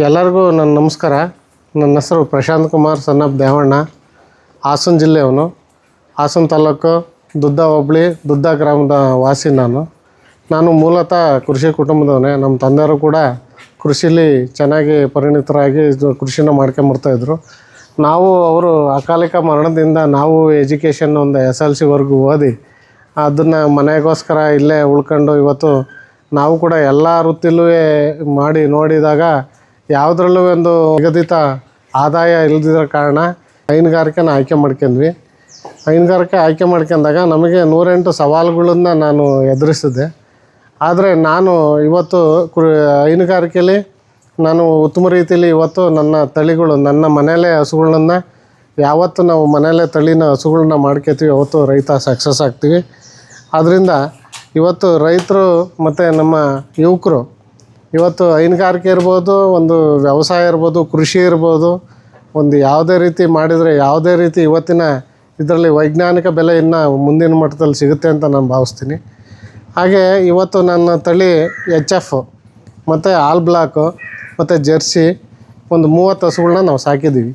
ಎಲ್ಲರಿಗೂ ನನ್ನ ನಮಸ್ಕಾರ. ನನ್ನ ಹೆಸರು ಪ್ರಶಾಂತ್ ಕುಮಾರ್ ಸನ್ನಪ್ ದೇವಣ್ಣ. ಹಾಸನ ಜಿಲ್ಲೆಯವನು ಹಾಸನ ತಾಲೂಕು ದುದ್ದ ಹೋಬಳಿ, ದುದ್ದ ಗ್ರಾಮದ ವಾಸಿ ನಾನು. ನಾನು ಮೂಲತಃ ಕೃಷಿ ಕುಟುಂಬದವನೇ. ನಮ್ಮ ತಂದೆಯವರು ಕೂಡ ಕೃಷಿಲಿ ಚೆನ್ನಾಗಿ ಪರಿಣಿತರಾಗಿ ಕೃಷಿನ ಮಾಡ್ಕೊಂಬರ್ತಾಯಿದ್ರು ನಾವು ಅವರು ಅಕಾಲಿಕ ಮರಣದಿಂದ ನಾವು ಎಜುಕೇಷನ್ ಒಂದು ಎಸ್ ಎಲ್ ಸಿವರೆಗೂ ಓದಿ ಅದನ್ನು ಮನೆಗೋಸ್ಕರ ಇಲ್ಲೇ ಉಳ್ಕೊಂಡು ಇವತ್ತು ನಾವು ಕೂಡ ಎಲ್ಲ ವೃತ್ತಿಲೂ ಮಾಡಿ ನೋಡಿದಾಗ ಯಾವುದ್ರಲ್ಲೂ ಒಂದು ನಿಗದಿತ ಆದಾಯ ಇಲ್ಲದಿರೋ ಕಾರಣ ಹೈನುಗಾರಿಕೆನ ಆಯ್ಕೆ ಮಾಡ್ಕೊಂಡ್ವಿ. ಹೈನುಗಾರಿಕೆ ಆಯ್ಕೆ ಮಾಡ್ಕೊಂಡಾಗ ನಮಗೆ ನೂರೆಂಟು ಸವಾಲುಗಳನ್ನ ನಾನು ಎದುರಿಸಿದೆ ಆದರೆ ನಾನು ಇವತ್ತು ಕೃ ಹೈನುಗಾರಿಕೆಯಲ್ಲಿ ನಾನು ಉತ್ತಮ ರೀತಿಯಲ್ಲಿ ಇವತ್ತು ನನ್ನ ತಳಿಗಳು, ನನ್ನ ಮನೆಯಲ್ಲೇ ಹಸುಗಳನ್ನ, ಯಾವತ್ತು ನಾವು ಮನೆಯಲ್ಲೇ ತಳಿನ ಹಸುಗಳನ್ನ ಮಾಡ್ಕೋತೀವಿ, ಅವತ್ತು ರೈತ ಸಕ್ಸಸ್ ಆಗ್ತೀವಿ. ಆದ್ದರಿಂದ ಇವತ್ತು ರೈತರು ಮತ್ತು ನಮ್ಮ ಯುವಕರು ಇವತ್ತು ಹೈನುಗಾರಿಕೆ ಇರ್ಬೋದು, ಒಂದು ವ್ಯವಸಾಯ ಇರ್ಬೋದು, ಕೃಷಿ ಇರ್ಬೋದು, ಒಂದು ಯಾವುದೇ ರೀತಿ ಮಾಡಿದರೆ ಯಾವುದೇ ರೀತಿ ಇವತ್ತಿನ ಇದರಲ್ಲಿ ವೈಜ್ಞಾನಿಕ ಬೆಲೆ ಇನ್ನೂ ಮುಂದಿನ ಮಟ್ಟದಲ್ಲಿ ಸಿಗುತ್ತೆ ಅಂತ ನಾನು ಭಾವಿಸ್ತೀನಿ. ಹಾಗೆ ಇವತ್ತು ನನ್ನ ತಳಿ ಎಚ್ ಎಫ್ ಮತ್ತು ಆಲ್ ಬ್ಲಾಕು ಮತ್ತು ಜೆರ್ಸಿ, ಒಂದು ಮೂವತ್ತು ಹಸುಗಳನ್ನ ನಾವು ಸಾಕಿದ್ದೀವಿ.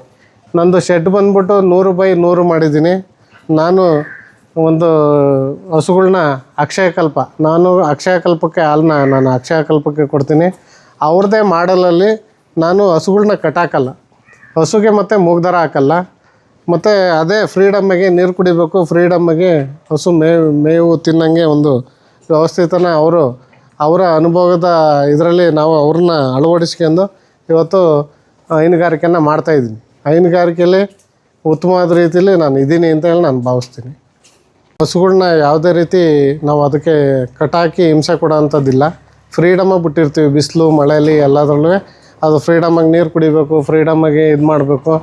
ನಂದು ಶೆಡ್ ಬಂದ್ಬಿಟ್ಟು ನೂರು ಬೈ ನೂರು ಮಾಡಿದ್ದೀನಿ. ನಾನು ಒಂದು ಹಸುಗಳ್ನ ಅಕ್ಷಯಕಲ್ಪ ನಾನು ಅಕ್ಷಯಕಲ್ಪಕ್ಕೆ ಹಾಲನ್ನ ನಾನು ಅಕ್ಷಯಕಲ್ಪಕ್ಕೆ ಕೊಡ್ತೀನಿ. ಅವ್ರದ್ದೇ ಮಾಡಲಲ್ಲಿ ನಾನು ಹಸುಗಳನ್ನ ಕಟ್ಟಾಕಲ್ಲ ಹಸುಗೆ ಮತ್ತು ಮೂಗ್ದರ ಹಾಕಲ್ಲ. ಮತ್ತು ಅದೇ ಫ್ರೀಡಮ್ಮಿಗೆ ನೀರು ಕುಡಿಬೇಕು, ಫ್ರೀಡಮ್ಮಿಗೆ ಹಸು ಮೇವು ಮೇವು ತಿನ್ನಂಗೆ ಒಂದು ವ್ಯವಸ್ಥಿತನ ಅವರು, ಅವರ ಅನುಭವದ ಇದರಲ್ಲಿ ನಾವು ಅವ್ರನ್ನ ಅಳವಡಿಸ್ಕೊಂಡು ಇವತ್ತು ಹೈನುಗಾರಿಕೆಯನ್ನು ಮಾಡ್ತಾಯಿದ್ದೀನಿ ಹೈನುಗಾರಿಕೆಯಲ್ಲಿ ಉತ್ತಮವಾದ ರೀತಿಯಲ್ಲಿ ನಾನು ಇದ್ದೀನಿ ಅಂತ ಹೇಳಿ ನಾನು ಭಾವಿಸ್ತೀನಿ. ಹಸುಗಳ್ನ ಯಾವುದೇ ರೀತಿ ನಾವು ಅದಕ್ಕೆ ಕಟಾಕಿ ಹಿಂಸೆ ಕೊಡೋ ಅಂಥದ್ದಿಲ್ಲ ಫ್ರೀಡಮಾಗಿ ಬಿಟ್ಟಿರ್ತೀವಿ, ಬಿಸಿಲು ಮಳೆಯಲ್ಲಿ ಎಲ್ಲದರಲ್ಲೂ. ಅದು ಫ್ರೀಡಮಾಗಿ ನೀರು ಕುಡಿಬೇಕು ಫ್ರೀಡಮಾಗಿ ಇದು ಮಾಡಬೇಕು.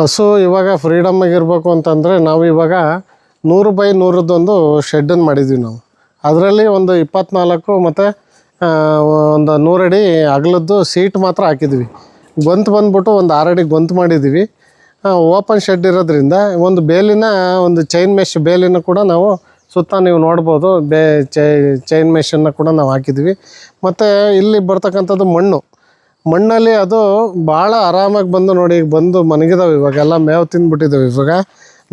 ಹಸು ಇವಾಗ ಫ್ರೀಡಮಾಗಿ ಇರಬೇಕು ಅಂತಂದರೆ ನಾವು ಇವಾಗ ನೂರು ಬೈ ನೂರದ್ದೊಂದು ಶೆಡ್ಡನ್ನು ಮಾಡಿದ್ವಿ ನಾವು. ಅದರಲ್ಲಿ ಒಂದು ಇಪ್ಪತ್ನಾಲ್ಕು ಮತ್ತು ಒಂದು ನೂರಡಿ ಅಗಲದ್ದು ಸೀಟ್ ಮಾತ್ರ ಹಾಕಿದ್ವಿ. ಗೊಂತು ಬಂದ್ಬಿಟ್ಟು ಒಂದು ಆರಡಿ ಗೊಂತು ಮಾಡಿದ್ದೀವಿ ಓಪನ್ ಶೆಡ್ ಇರೋದ್ರಿಂದ ಒಂದು ಬೇಲಿನ, ಒಂದು ಚೈನ್ ಮೆಶ್ ಬೇಲಿನ ಕೂಡ ನಾವು ಸುತ್ತ ನೀವು ನೋಡ್ಬೋದು. ಬೇ ಚೈನ್ ಮೆಷನ್ನು ಕೂಡ ನಾವು ಹಾಕಿದ್ವಿ. ಮತ್ತು ಇಲ್ಲಿ ಬರ್ತಕ್ಕಂಥದ್ದು ಮಣ್ಣು. ಮಣ್ಣಲ್ಲಿ ಅದು ಭಾಳ ಆರಾಮಾಗಿ ಬಂದು ನೋಡಿ, ಈಗ ಬಂದು ಮನಗಿದಾವೆ ಇವಾಗೆಲ್ಲ ಮೇವು ತಿಂದ್ಬಿಟ್ಟಿದ್ದಾವೆ ಇವಾಗ.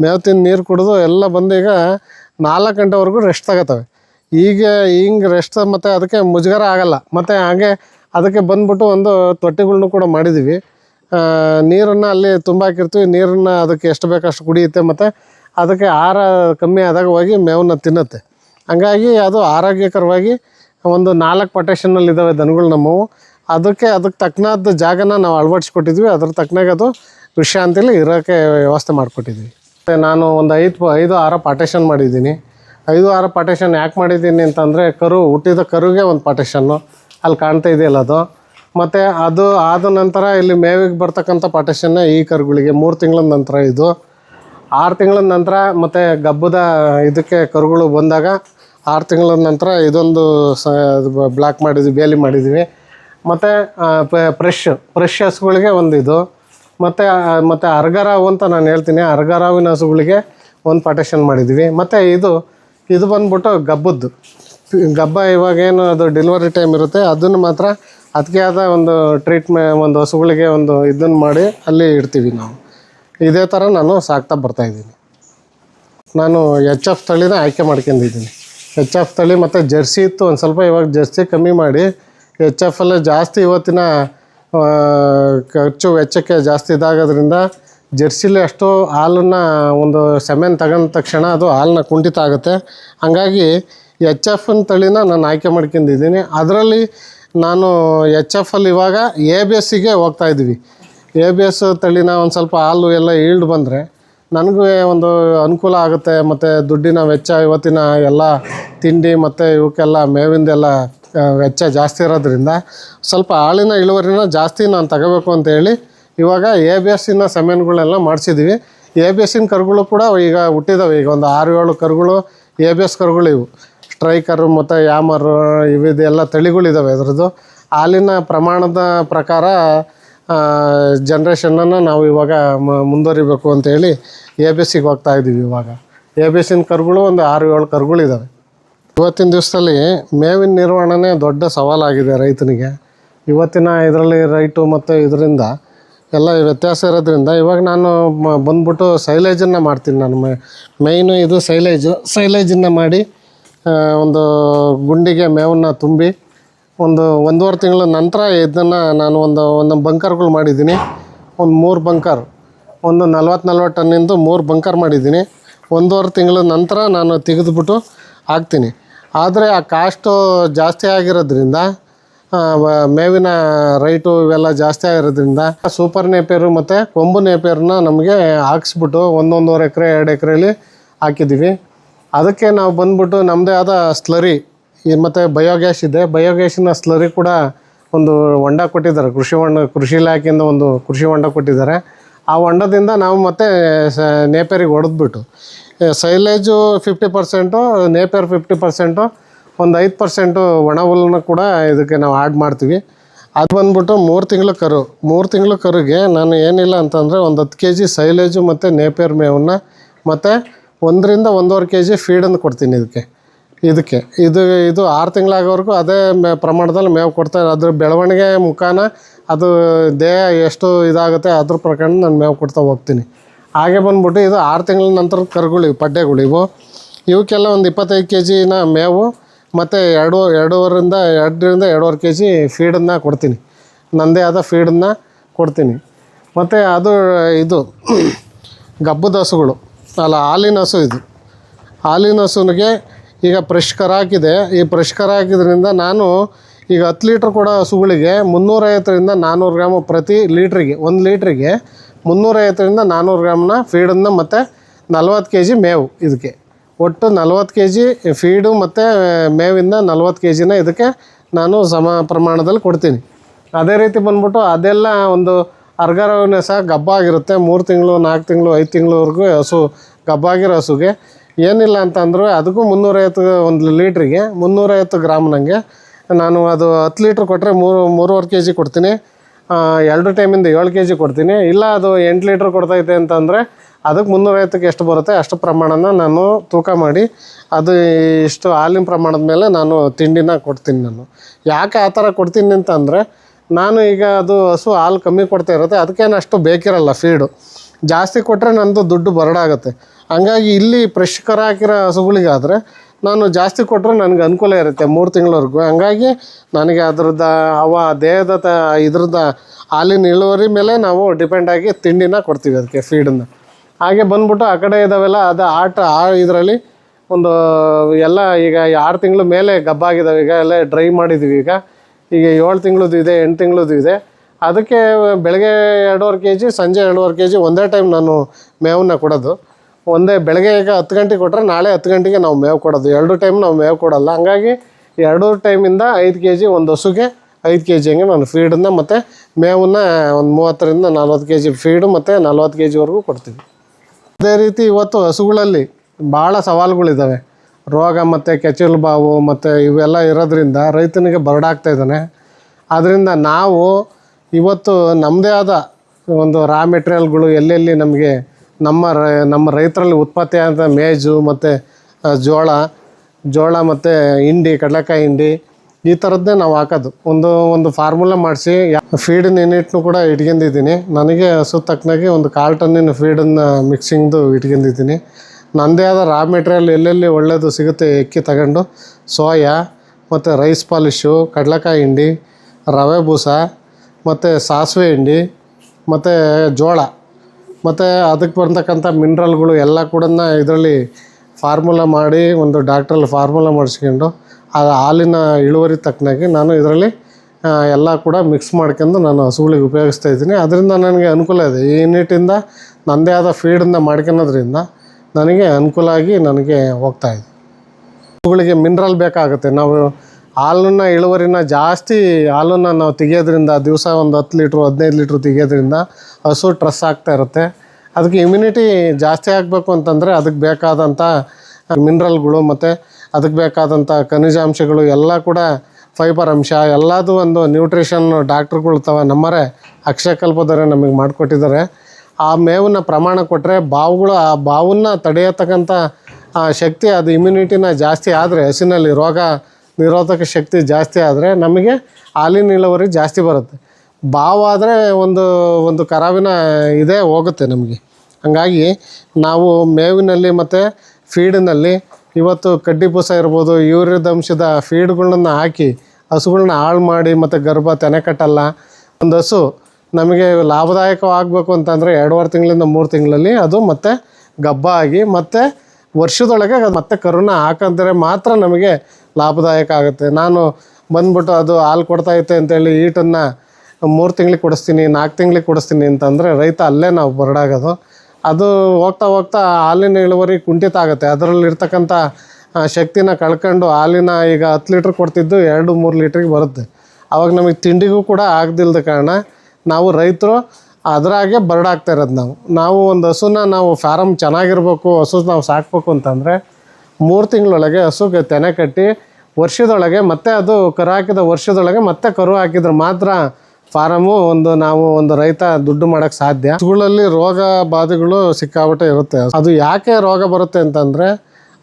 ಮೇವು ತಿಂದು ನೀರು ಕುಡಿದು ಎಲ್ಲ ಬಂದು ಈಗ ನಾಲ್ಕು ಗಂಟೆವರೆಗೂ ರೆಸ್ಟ್ ತಗೋತವೆ. ಈಗ ಹಿಂಗೆ ರೆಸ್ಟ್ ಮತ್ತು ಅದಕ್ಕೆ ಮುಜುಗರ ಆಗಲ್ಲ. ಮತ್ತು ಹಾಗೆ ಅದಕ್ಕೆ ಬಂದ್ಬಿಟ್ಟು ಒಂದು ತೊಟ್ಟಿಗಳ್ನು ಕೂಡ ಮಾಡಿದ್ದೀವಿ ನೀರನ್ನು ಅಲ್ಲಿ ತುಂಬಾಕಿರ್ತೀವಿ, ನೀರನ್ನು ಅದಕ್ಕೆ ಎಷ್ಟು ಬೇಕಷ್ಟು ಕುಡಿಯುತ್ತೆ ಮತ್ತು ಅದಕ್ಕೆ ಆಹಾರ ಕಮ್ಮಿ ಆದಾಗ ಹೋಗಿ ಮೇವನ್ನ ತಿನ್ನುತ್ತೆ. ಹಂಗಾಗಿ ಅದು ಆರೋಗ್ಯಕರವಾಗಿ ಒಂದು ನಾಲ್ಕು ಪೊಟೇಷನಲ್ಲಿ ಇದ್ದಾವೆ ದನಗಳು ನಮ್ಮವು ಅದಕ್ಕೆ ಅದಕ್ಕೆ ತಕ್ಕನಾದ ಜಾಗನ ನಾವು ಅಳವಡಿಸ್ಕೊಟ್ಟಿದ್ವಿ. ಅದ್ರ ತಕ್ಕನಾಗ ಅದು ವಿಶ್ರಾಂತಿಲಿ ಇರೋಕ್ಕೆ ವ್ಯವಸ್ಥೆ ಮಾಡಿಕೊಟ್ಟಿದ್ವಿ. ಮತ್ತು ನಾನು ಒಂದು ಐದು ಐದು ಆರು ಪಾರ್ಟೇಷನ್ ಮಾಡಿದ್ದೀನಿ. ಐದು ಆರ ಪಾರ್ಟೇಷನ್ ಯಾಕೆ ಮಾಡಿದ್ದೀನಿ ಅಂತಂದರೆ ಕರು, ಹುಟ್ಟಿದ ಕರುಗೆ ಒಂದು ಪಾರ್ಟೇಷನ್ನು ಅಲ್ಲಿ ಕಾಣ್ತಾ ಇದೆಯಲ್ಲ ಅದು. ಮತ್ತು ಅದು ಆದ ನಂತರ ಇಲ್ಲಿ ಮೇವಿಗೆ ಬರ್ತಕ್ಕಂಥ ಪಾರ್ಟೇಷನ್ನ ಈ ಕರುಗಳಿಗೆ ಮೂರು ತಿಂಗಳ ನಂತರ ಇದು. ಆರು ತಿಂಗಳ ನಂತರ ಮತ್ತು ಗಬ್ಬದ ಇದಕ್ಕೆ ಕರುಗಳು ಬಂದಾಗ ಆರು ತಿಂಗಳ ನಂತರ ಇದೊಂದು ಸ ಬ್ಲಾಕ್ ಮಾಡಿದ್ವಿ, ಬೇಲಿ ಮಾಡಿದ್ವಿ. ಮತ್ತು ಫ್ರೆಶ್ ಫ್ರೆಶ್ ಹಸುಗಳಿಗೆ ಒಂದು ಇದು ಮತ್ತು ಮತ್ತು ಅರ್ಗರಾವು ಅಂತ ನಾನು ಹೇಳ್ತೀನಿ. ಅರ್ಗರಾವಿನ ಹಸುಗಳಿಗೆ ಒಂದು ಪಾರ್ಟೇಷನ್ ಮಾಡಿದ್ವಿ. ಮತ್ತು ಇದು ಇದು ಬಂದ್ಬಿಟ್ಟು ಗಬ್ಬದ್ದು. ಗಬ್ಬ ಇವಾಗೇನು ಅದು ಡೆಲಿವರಿ ಟೈಮ್ ಇರುತ್ತೆ, ಅದನ್ನು ಮಾತ್ರ ಅದಕ್ಕೆ ಆದ ಒಂದು ಟ್ರೀಟ್ಮೆ ಒಂದು ಹಸುಗಳಿಗೆ ಒಂದು ಇದನ್ನು ಮಾಡಿ ಅಲ್ಲಿ ಇಡ್ತೀವಿ ನಾವು. ಇದೇ ಥರ ನಾನು ಸಾಕ್ತಾ ಬರ್ತಾಯಿದ್ದೀನಿ ನಾನು ಎಚ್ ಎಫ್ ತಳಿನ ಆಯ್ಕೆ ಮಾಡ್ಕೊಂಡಿದ್ದೀನಿ ಎಚ್ ಎಫ್ ತಳಿ ಮತ್ತು ಜರ್ಸಿ ಇತ್ತು, ಒಂದು ಸ್ವಲ್ಪ ಇವಾಗ ಜರ್ಸಿ ಕಮ್ಮಿ ಮಾಡಿ ಎಚ್ ಎಫ್ ಅಲ್ಲೇ ಜಾಸ್ತಿ ಇವತ್ತಿನ ಖರ್ಚು ವೆಚ್ಚಕ್ಕೆ ಜಾಸ್ತಿ ಇದಾಗೋದ್ರಿಂದ ಜರ್ಸಿಲಿ ಅಷ್ಟು ಹಾಲನ್ನು ಒಂದು ಸೆಮೆನ್ ತಗೊಂಡ ತಕ್ಷಣ ಅದು ಹಾಲನ್ನ ಕುಂಠಿತ ಆಗುತ್ತೆ. ಹಾಗಾಗಿ ಎಚ್ ಎಫ್ನ ತಳಿನ ನಾನು ಆಯ್ಕೆ ಮಾಡ್ಕೊಂಡಿದ್ದೀನಿ ಅದರಲ್ಲಿ ನಾನು ಎಚ್ ಎಫ್ ಅಲ್ಲಿ ಇವಾಗ ಎ ಬಿ ಎಸ್ಸಿಗೆ ಹೋಗ್ತಾ ಇದ್ದೀವಿ. ಎ ಬಿ ಎಸ್ ತಳಿನ ಒಂದು ಸ್ವಲ್ಪ ಹಾಲು ಎಲ್ಲ ಈಲ್ಡ್ ಬಂದರೆ ನನಗೂ ಒಂದು ಅನುಕೂಲ ಆಗುತ್ತೆ, ಮತ್ತು ದುಡ್ಡಿನ ವೆಚ್ಚ, ಇವತ್ತಿನ ಎಲ್ಲ ತಿಂಡಿ ಮತ್ತು ಇವಕ್ಕೆಲ್ಲ ಮೇವಿಂದೆಲ್ಲ ವೆಚ್ಚ ಜಾಸ್ತಿ ಇರೋದ್ರಿಂದ ಸ್ವಲ್ಪ ಹಾಲಿನ ಇಳುವರಿನ ಜಾಸ್ತಿ ನಾನು ತಗೋಬೇಕು ಅಂತ ಹೇಳಿ ಇವಾಗ ಎ ಬಿ ಎಸ್ಸಿನ ಸೆಮೆನ್ಗಳೆಲ್ಲ ಮಾಡಿಸಿದ್ವಿ. ಎ ಬಿ ಎಸ್ಸಿನ ಕರುಗಳು ಕೂಡ ಈಗ ಹುಟ್ಟಿದಾವೆ, ಈಗ ಒಂದು ಆರು ಏಳು ಕರುಗಳು ಎ ಬಿ ಎಸ್ ಕರುಗಳು ಇವು. ಸ್ಟ್ರೈಕರು ಮತ್ತು ಯಾಮರು ಇವಿದೆಲ್ಲ ತಳಿಗಳಿದ್ದಾವೆ ಅದರದ್ದು. ಹಾಲಿನ ಪ್ರಮಾಣದ ಪ್ರಕಾರ ಜನ್ರೇಷನನ್ನು ನಾವು ಇವಾಗ ಮುಂದುವರಿಬೇಕು ಅಂತೇಳಿ ಎ ಬಿ ಸಿಗೆ ಹೋಗ್ತಾ ಇದ್ದೀವಿ ಇವಾಗ. ಎ ಬಿ ಸಿನ ಕರುಗಳು ಒಂದು ಆರು ಏಳು ಕರುಗಳಿದ್ದಾವೆ ಇವತ್ತಿನ ದಿವಸದಲ್ಲಿ ಮೇವಿನ ನಿರ್ವಹಣೆ ದೊಡ್ಡ ಸವಾಲಾಗಿದೆ ರೈತನಿಗೆ. ಇವತ್ತಿನ ಇದರಲ್ಲಿ ರೈಟು ಮತ್ತು ಇದರಿಂದ ಎಲ್ಲ ವ್ಯತ್ಯಾಸ ಇರೋದ್ರಿಂದ ಇವಾಗ ನಾನು ಬಂದ್ಬಿಟ್ಟು ಸೈಲೇಜನ್ನು ಮಾಡ್ತೀನಿ ನಾನು. ಮೇಯ್ನು ಇದು ಸೈಲೇಜು. ಸೈಲೇಜನ್ನು ಮಾಡಿ ಒಂದು ಗುಂಡಿಗೆ ಮೇವನ್ನು ತುಂಬಿ ಒಂದು ಒಂದೂವರೆ ತಿಂಗಳ ನಂತರ ಇದನ್ನು ನಾನು ಒಂದು ಒಂದು ಬಂಕರ್ಗಳು ಮಾಡಿದ್ದೀನಿ. ಒಂದು ಮೂರು ಬಂಕರ್, ಒಂದು ನಲ್ವತ್ತು ನಲ್ವತ್ತು ಟನ್ನಿಂದು ಮೂರು ಬಂಕರ್ ಮಾಡಿದ್ದೀನಿ. ಒಂದೂವರೆ ತಿಂಗಳ ನಂತರ ನಾನು ತೆಗೆದುಬಿಟ್ಟು ಹಾಕ್ತೀನಿ. ಆದರೆ ಆ ಕಾಸ್ಟು ಜಾಸ್ತಿ ಆಗಿರೋದ್ರಿಂದ ಮೇವಿನ ರೈಟು ಇವೆಲ್ಲ ಜಾಸ್ತಿ ಆಗಿರೋದ್ರಿಂದ ಸೂಪರ್ ನೇಪೇರು ಮತ್ತು ಕೊಂಬು ನೇಪೇರನ್ನ ನಮಗೆ ಹಾಕ್ಸ್ಬಿಟ್ಟು ಒಂದೊಂದೂವರೆ ಎಕರೆ, ಎರಡು ಎಕರೆಯಲ್ಲಿ ಹಾಕಿದ್ದೀವಿ. ಅದಕ್ಕೆ ನಾವು ಬಂದ್ಬಿಟ್ಟು ನಮ್ಮದೇ ಆದ ಸ್ಲರಿ ಮತ್ತು ಬಯೋಗ್ಯಾಸ್ ಇದೆ. ಬಯೋಗ್ಯಾಸಿನ ಸ್ಲರಿ ಕೂಡ ಒಂದು ಹೊಂಡ ಕೊಟ್ಟಿದ್ದಾರೆ. ಕೃಷಿ ಹೊಂಡ, ಕೃಷಿ ಇಲಾಖೆಯಿಂದ ಒಂದು ಕೃಷಿ ಹೊಂಡ ಕೊಟ್ಟಿದ್ದಾರೆ. ಆ ಹೊಂಡದಿಂದ ನಾವು ಮತ್ತೆ ಸ, ನೇಪೇರಿಗೆ ಹೊಡೆದ್ಬಿಟ್ಟು silage fifty percent Napier fifty percent ಒಂದು ಐದು ಪರ್ಸೆಂಟು ಒಣ ಕೂಡ ಇದಕ್ಕೆ ನಾವು ಆ್ಯಡ್ ಮಾಡ್ತೀವಿ. ಅದು ಬಂದ್ಬಿಟ್ಟು ಮೂರು ತಿಂಗಳು ಕರು, ಮೂರು ತಿಂಗಳು ಕರುಗೆ ನಾನು ಏನಿಲ್ಲ ಅಂತಂದರೆ ಒಂದು ಹತ್ತು ಕೆ ಜಿ ಸೈಲೇಜು ಮತ್ತು ನೇಪೇರ್ ಮೇವನ್ನು ಮತ್ತು ಒಂದರಿಂದ ಒಂದೂವರೆ ಕೆ ಜಿ ಫೀಡನ್ನು ಕೊಡ್ತೀನಿ ಇದಕ್ಕೆ. ಇದಕ್ಕೆ. ಇದು ಇದು ಆರು ತಿಂಗಳಾಗೋವರೆಗೂ ಅದೇ ಮೇ, ಪ್ರಮಾಣದಲ್ಲಿ ಮೇವು ಕೊಡ್ತಾರೆ ಅದ್ರ ಬೆಳವಣಿಗೆ ಮುಖಾನ ಅದು ದೇಹ ಎಷ್ಟು ಇದಾಗುತ್ತೆ ಅದ್ರ ಪ್ರಕಾರ ನಾನು ಮೇವು ಕೊಡ್ತಾ ಹೋಗ್ತೀನಿ. ಹಾಗೆ ಬಂದ್ಬಿಟ್ಟು ಇದು ಆರು ತಿಂಗಳ ನಂತರ ಕರುಗಳು ಪಡ್ಡೆಗಳು ಇವು. ಇವಕ್ಕೆಲ್ಲ ಒಂದು ಇಪ್ಪತ್ತೈದು ಕೆ ಜಿನ ಮೇವು ಮತ್ತು ಎರಡು, ಎರಡೂವರಿಂದ ಎರಡರಿಂದ ಎರಡೂವರೆ ಕೆ ಜಿ ಫೀಡನ್ನು ಕೊಡ್ತೀನಿ. ನನ್ನದೇ ಆದ ಫೀಡನ್ನು ಕೊಡ್ತೀನಿ. ಮತ್ತು ಅದು ಇದು ಗಬ್ಬು ಹಸುಗಳು ಅಲ್ಲ ಹಾಲಿನ ಹಸು ಇದು. ಹಾಲಿನ ಹಸುವಿಗೆ ಈಗ ಫ್ರೆಶ್ ಹಾಕಿದೆ. ಈ ಫ್ರೆಶ್ ಹಾಕಿದ್ರಿಂದ ನಾನು ಈಗ ಹತ್ತು ಲೀಟ್ರ್ ಕೊಡೋ ಹಸುಗಳಿಗೆ ಮುನ್ನೂರೈವತ್ತರಿಂದ ನಾನ್ನೂರು ಗ್ರಾಮು ಪ್ರತಿ ಲೀಟ್ರಿಗೆ, ಒಂದು ಲೀಟ್ರಿಗೆ ಮುನ್ನೂರೈವತ್ತರಿಂದ ನಾನ್ನೂರು ಗ್ರಾಮ್ನ ಫೀಡನ್ನು ಮತ್ತು ನಲ್ವತ್ತು ಕೆ ಜಿ ಮೇವು ಇದಕ್ಕೆ. ಒಟ್ಟು ನಲ್ವತ್ತು ಕೆ ಜಿ ಫೀಡು ಮತ್ತು ಮೇವಿಂದ ನಲ್ವತ್ತು ಕೆ ಜಿನ ಇದಕ್ಕೆ ನಾನು ಸಮ ಪ್ರಮಾಣದಲ್ಲಿ ಕೊಡ್ತೀನಿ. ಅದೇ ರೀತಿ ಬಂದ್ಬಿಟ್ಟು ಅದೆಲ್ಲ ಒಂದು ಅರ್ಗರವನ್ನೇ ಸಹ ಗಬ್ಬಾಗಿರುತ್ತೆ ಮೂರು ತಿಂಗಳು, ನಾಲ್ಕು ತಿಂಗಳು, ಐದು ತಿಂಗಳವರೆಗೂ ಹಸು ಗಬ್ಬಾಗಿರೋ ಹಸುಗೆ. ಏನಿಲ್ಲ ಅಂತಂದ್ರೆ ಅದಕ್ಕೂ ಮುನ್ನೂರೈವತ್ತು ಒಂದು ಲೀಟ್ರಿಗೆ, ಮುನ್ನೂರೈವತ್ತು ಗ್ರಾಮ್ ನನಗೆ ನಾನು ಅದು ಹತ್ತು ಲೀಟ್ರ್ ಕೊಟ್ಟರೆ ಮೂರು, ಮೂರುವರೆ ಕೆ ಜಿ ಕೊಡ್ತೀನಿ ಎರಡು ಟೈಮಿಂದ ಏಳು ಕೆ ಜಿ ಕೊಡ್ತೀನಿ. ಇಲ್ಲ, ಅದು ಎಂಟು ಲೀಟ್ರ್ ಕೊಡ್ತೈತೆ ಅಂತಂದರೆ ಅದಕ್ಕೆ ಮುನ್ನೂರೈವತ್ತಕ್ಕೆ ಎಷ್ಟು ಬರುತ್ತೆ ಅಷ್ಟು ಪ್ರಮಾಣನ ನಾನು ತೂಕ ಮಾಡಿ, ಅದು ಇಷ್ಟು ಹಾಲಿನ ಪ್ರಮಾಣದ ಮೇಲೆ ನಾನು ತಿಂಡಿನ ಕೊಡ್ತೀನಿ ನಾನು. ಯಾಕೆ ಆ ಥರ ಕೊಡ್ತೀನಿ ಅಂತಂದರೆ ನಾನು ಈಗ ಅದು ಹಸು ಹಾಲು ಕಮ್ಮಿ ಕೊಡ್ತಾ ಇರುತ್ತೆ, ಅದಕ್ಕೇನು ಅಷ್ಟು ಬೇಕಿರಲ್ಲ ಫೀಡು ಜಾಸ್ತಿ ಕೊಟ್ಟರೆ ನನ್ನದು ದುಡ್ಡು ಬರಡಾಗುತ್ತೆ ಹಂಗಾಗಿ ಇಲ್ಲಿ ಫ್ರೆಶ್ ಕರ ಹಾಕಿರೋ ಹಸುಗಳಿಗಾದರೆ ನಾನು ಜಾಸ್ತಿ ಕೊಟ್ಟರೆ ನನಗೆ ಅನುಕೂಲ ಇರುತ್ತೆ ಮೂರು ತಿಂಗಳವರೆಗೂ. ಹಂಗಾಗಿ ನನಗೆ ಅದ್ರದ್ದು ಅವ ದೇಹದ ತ, ಇದ್ರದ್ದು ಹಾಲಿನ ಇಳುವರಿ ಮೇಲೆ ನಾವು ಡಿಪೆಂಡ್ ಆಗಿ ತಿಂಡಿನ ಕೊಡ್ತೀವಿ ಅದಕ್ಕೆ ಫೀಡನ್ನು ಹಾಗೆ ಬಂದ್ಬಿಟ್ಟು ಆ ಕಡೆ ಇದ್ದಾವೆಲ್ಲ ಅದು ಆಟ, ಆ ಇದರಲ್ಲಿ ಒಂದು, ಎಲ್ಲ ಈಗ ಆರು ತಿಂಗಳು ಮೇಲೆ ಗಬ್ಬಾಗಿದ್ದಾವೆ ಈಗ ಎಲ್ಲ ಡ್ರೈ ಮಾಡಿದ್ದೀವಿ ಈಗ. ಈಗ ಏಳು ತಿಂಗಳದ್ದು ಇದೆ, ಎಂಟು ತಿಂಗಳದ್ದು ಇದೆ. ಅದಕ್ಕೆ ಬೆಳಗ್ಗೆ ಎರಡೂವರೆ ಕೆ ಜಿ ಸಂಜೆ ಎರಡೂವರೆ ಕೆ ಜಿ ಒಂದೇ ಟೈಮ್ ನಾನು ಮೇವನ್ನ ಕೊಡೋದು. ಒಂದೇ ಬೆಳಗ್ಗೆ ಈಗ ಹತ್ತು ಗಂಟೆಗೆ ಕೊಟ್ಟರೆ ನಾಳೆ ಹತ್ತು ಗಂಟೆಗೆ ನಾವು ಮೇವು ಕೊಡೋದು. ಎರಡು ಟೈಮ್ ನಾವು ಮೇವು ಕೊಡಲ್ಲ. ಹಂಗಾಗಿ ಎರಡು ಟೈಮಿಂದ ಐದು ಕೆ ಜಿ ಒಂದು ಹಸುಗೆ, ಐದು ಕೆ ಜಿ ಹಂಗೆ ನಾನು ಫೀಡನ್ನು ಮತ್ತು ಮೇವನ್ನ ಒಂದು ಮೂವತ್ತರಿಂದ ನಲ್ವತ್ತು ಕೆ ಜಿ ಫೀಡು ಮತ್ತು ನಲ್ವತ್ತು ಕೆ ಜಿವರೆಗೂ ಕೊಡ್ತೀವಿ ಅದೇ ರೀತಿ ಇವತ್ತು ಹಸುಗಳಲ್ಲಿ ಭಾಳ ಸವಾಲುಗಳಿದ್ದಾವೆ ರೋಗ ಮತ್ತು ಕೆಚ್ಚಲು ಬಾವು ಮತ್ತು ಇವೆಲ್ಲ ಇರೋದ್ರಿಂದ ರೈತನಿಗೆ ಬರಡಾಗ್ತಾ ಇದ್ದಾನೆ. ಆದ್ದರಿಂದ ನಾವು ಇವತ್ತು ನಮ್ಮದೇ ಆದ ಒಂದು ರಾ ಮೆಟೀರಿಯಲ್ಗಳು ಎಲ್ಲೆಲ್ಲಿ ನಮಗೆ ನಮ್ಮ ನಮ್ಮ ರೈತರಲ್ಲಿ ಉತ್ಪತ್ತಿ ಆದ ಮೇಜು ಮತ್ತು ಜೋಳ ಜೋಳ ಮತ್ತು ಹಿಂಡಿ, ಕಡಲೆಕಾಯಿ ಹಿಂಡಿ ಈ ಥರದ್ದೇ ನಾವು ಹಾಕೋದು. ಒಂದು ಒಂದು ಫಾರ್ಮುಲಾ ಮಾಡಿಸಿ ಫೀಡಿನ ಯೂನಿಟ್ನು ಕೂಡ ಇಟ್ಕೊಂಡಿದ್ದೀನಿ. ನನಗೆ ಹಸು ತಕ್ಕನಾಗೆ ಒಂದು ಕಾಲ್ ಟನ್ನಿನ ಫೀಡನ್ನು ಮಿಕ್ಸಿಂಗ್ದು ಇಟ್ಕೊಂಡಿದ್ದೀನಿ. ನನ್ನದೇ ಆದ ರಾ ಮೆಟೀರಿಯಲ್ ಎಲ್ಲೆಲ್ಲಿ ಒಳ್ಳೆಯದು ಸಿಗುತ್ತೆ ಎಕ್ಕಿ ತಗೊಂಡು, ಸೋಯಾ, ಮತ್ತು ರೈಸ್ ಪಾಲಿಶು, ಕಡಲೆಕಾಯಿ ಹಿಂಡಿ, ರವೆ ಬೂಸ, ಮತ್ತು ಸಾಸಿವೆ ಹಿಂಡಿ, ಮತ್ತು ಜೋಳ, ಮತ್ತು ಅದಕ್ಕೆ ಬರ್ತಕ್ಕಂಥ ಮಿನ್ರಲ್ಗಳು ಎಲ್ಲ ಕೂಡ ಇದರಲ್ಲಿ ಫಾರ್ಮುಲಾ ಮಾಡಿ ಒಂದು ಡಾಕ್ಟ್ರಲ್ಲಿ ಫಾರ್ಮುಲಾ ಮಾಡಿಸ್ಕೊಂಡು, ಆ ಹಾಲಿನ ಇಳುವರಿ ತಕ್ಕನಾಗಿ ನಾನು ಇದರಲ್ಲಿ ಎಲ್ಲ ಕೂಡ ಮಿಕ್ಸ್ ಮಾಡ್ಕೊಂಡು ನಾನು ಹಸುಗಳಿಗೆ ಉಪಯೋಗಿಸ್ತಾ ಇದ್ದೀನಿ. ಅದರಿಂದ ನನಗೆ ಅನುಕೂಲ ಇದೆ. ಈ ಯೂನಿಟಿಂದ ನನ್ನದೇ ಆದ ಫೀಡನ್ನು ಮಾಡ್ಕೊಳೋದ್ರಿಂದ ನನಗೆ ಅನುಕೂಲ ಆಗಿ ನನಗೆ ಹೋಗ್ತಾ ಇದೆ. ಇವುಗಳಿಗೆ ಮಿನ್ರಲ್ ಬೇಕಾಗುತ್ತೆ. ನಾವು ಹಾಲನ್ನು ಇಳುವರಿನ ಜಾಸ್ತಿ ಹಾಲನ್ನು ನಾವು ತೆಗಿಯೋದ್ರಿಂದ ದಿವಸ ಒಂದು ಹತ್ತು ಲೀಟ್ರು ಹದಿನೈದು ಲೀಟ್ರು ತೆಗಿಯೋದ್ರಿಂದ ಹಸು ಟ್ರೆಸ್ ಆಗ್ತಾ ಇರುತ್ತೆ. ಅದಕ್ಕೆ ಇಮ್ಯುನಿಟಿ ಜಾಸ್ತಿ ಆಗಬೇಕು ಅಂತಂದರೆ ಅದಕ್ಕೆ ಬೇಕಾದಂಥ ಮಿನ್ರಲ್ಗಳು ಮತ್ತು ಅದಕ್ಕೆ ಬೇಕಾದಂಥ ಖನಿಜಾಂಶಗಳು ಎಲ್ಲ ಕೂಡ ಫೈಬರ್ ಅಂಶ, ಎಲ್ಲದೂ ಒಂದು ನ್ಯೂಟ್ರಿಷನ್ ಡಾಕ್ಟ್ರುಗಳು ತವ ನಮ್ಮರೇ ಅಕ್ಷಯಕಲ್ಪದವರೇ ನಮಗೆ ಮಾಡಿಕೊಟ್ಟಿದ್ದಾರೆ. ಆ ಮೇವನ್ನ ಪ್ರಮಾಣ ಕೊಟ್ಟರೆ ಬಾವುಗಳು, ಆ ಬಾವನ್ನ ತಡೆಯತಕ್ಕಂಥ ಶಕ್ತಿ ಅದು ಇಮ್ಯುನಿಟಿನ ಜಾಸ್ತಿ ಆದರೆ, ಹಸಿನಲ್ಲಿ ರೋಗ ನಿರೋಧಕ ಶಕ್ತಿ ಜಾಸ್ತಿ ಆದರೆ ನಮಗೆ ಹಾಲಿನ ಇಳುವರಿ ಜಾಸ್ತಿ ಬರುತ್ತೆ. ಬಾವಾದರೆ ಒಂದು ಒಂದು ಕರಾವಿನ ಇದೇ ಹೋಗುತ್ತೆ ನಮಗೆ. ಹಾಗಾಗಿ ನಾವು ಮೇವಿನಲ್ಲಿ ಮತ್ತು ಫೀಡಿನಲ್ಲಿ ಇವತ್ತು ಕಡ್ಡಿ ಪೂಸ ಇರ್ಬೋದು, ಯೂರಿದಂಶದ ಫೀಡ್ಗಳನ್ನ ಹಾಕಿ ಹಸುಗಳನ್ನ ಹಾಳು ಮಾಡಿ ಮತ್ತು ಗರ್ಭ ತೆನೆ ಕಟ್ಟಲ್ಲ. ಒಂದು ಹಸು ನಮಗೆ ಲಾಭದಾಯಕವಾಗಬೇಕು ಅಂತಂದರೆ ಎರಡೂವರೆ ತಿಂಗಳಿಂದ ಮೂರು ತಿಂಗಳಲ್ಲಿ ಅದು ಮತ್ತೆ ಗಬ್ಬ ಆಗಿ ಮತ್ತೆ ವರ್ಷದೊಳಗೆ ಅದು ಮತ್ತೆ ಕರುನ ಹಾಕಂದರೆ ಮಾತ್ರ ನಮಗೆ ಲಾಭದಾಯಕ ಆಗುತ್ತೆ. ನಾನು ಬಂದ್ಬಿಟ್ಟು ಅದು ಹಾಲು ಕೊಡ್ತೈತೆ ಅಂತೇಳಿ ಈಟನ್ನು ಮೂರು ತಿಂಗಳಿಗೆ ಕೊಡಿಸ್ತೀನಿ, ನಾಲ್ಕು ತಿಂಗಳಿಗೆ ಕೊಡಿಸ್ತೀನಿ ಅಂತಂದರೆ ರೈತ ಅಲ್ಲೇ ನಾವು ಬರಡಾಗೋದು. ಅದು ಹೋಗ್ತಾ ಹೋಗ್ತಾ ಹಾಲಿನ ಇಳುವರಿ ಕುಂಠಿತ ಆಗುತ್ತೆ. ಅದರಲ್ಲಿರ್ತಕ್ಕಂಥ ಶಕ್ತಿನ ಕಳ್ಕೊಂಡು ಹಾಲಿನ ಈಗ ಹತ್ತು ಲೀಟ್ರ್ ಕೊಡ್ತಿದ್ದು ಎರಡು ಮೂರು ಲೀಟ್ರಿಗೆ ಬರುತ್ತೆ. ಆವಾಗ ನಮಗೆ ತಿಂಡಿಗೂ ಕೂಡ ಆಗದಿಲ್ಲದ ಕಾರಣ ನಾವು ರೈತರು ಅದರಾಗೆ ಬರಡಾಗ್ತಾ ಇರೋದು ನಾವು. ನಾವು ಒಂದು ಹಸುನ ನಾವು ಫಾರಮ್ ಚೆನ್ನಾಗಿರ್ಬೇಕು, ಹಸು ನಾವು ಸಾಕಬೇಕು ಅಂತಂದರೆ ಮೂರು ತಿಂಗಳೊಳಗೆ ಹಸುಗೆ ತೆನೆ ಕಟ್ಟಿ ವರ್ಷದೊಳಗೆ ಮತ್ತೆ ಅದು ಕರು ಹಾಕಿದ ವರ್ಷದೊಳಗೆ ಮತ್ತೆ ಕರು ಹಾಕಿದ್ರೆ ಮಾತ್ರ ಫಾರಮು ಒಂದು ನಾವು ಒಂದು ರೈತ ದುಡ್ಡು ಮಾಡೋಕ್ಕೆ ಸಾಧ್ಯ. ಹಸುಗಳಲ್ಲಿ ರೋಗ ಬಾಧೆಗಳು ಸಿಕ್ಕಾಪಟ್ಟೆ ಇರುತ್ತೆ. ಅದು ಯಾಕೆ ರೋಗ ಬರುತ್ತೆ ಅಂತಂದರೆ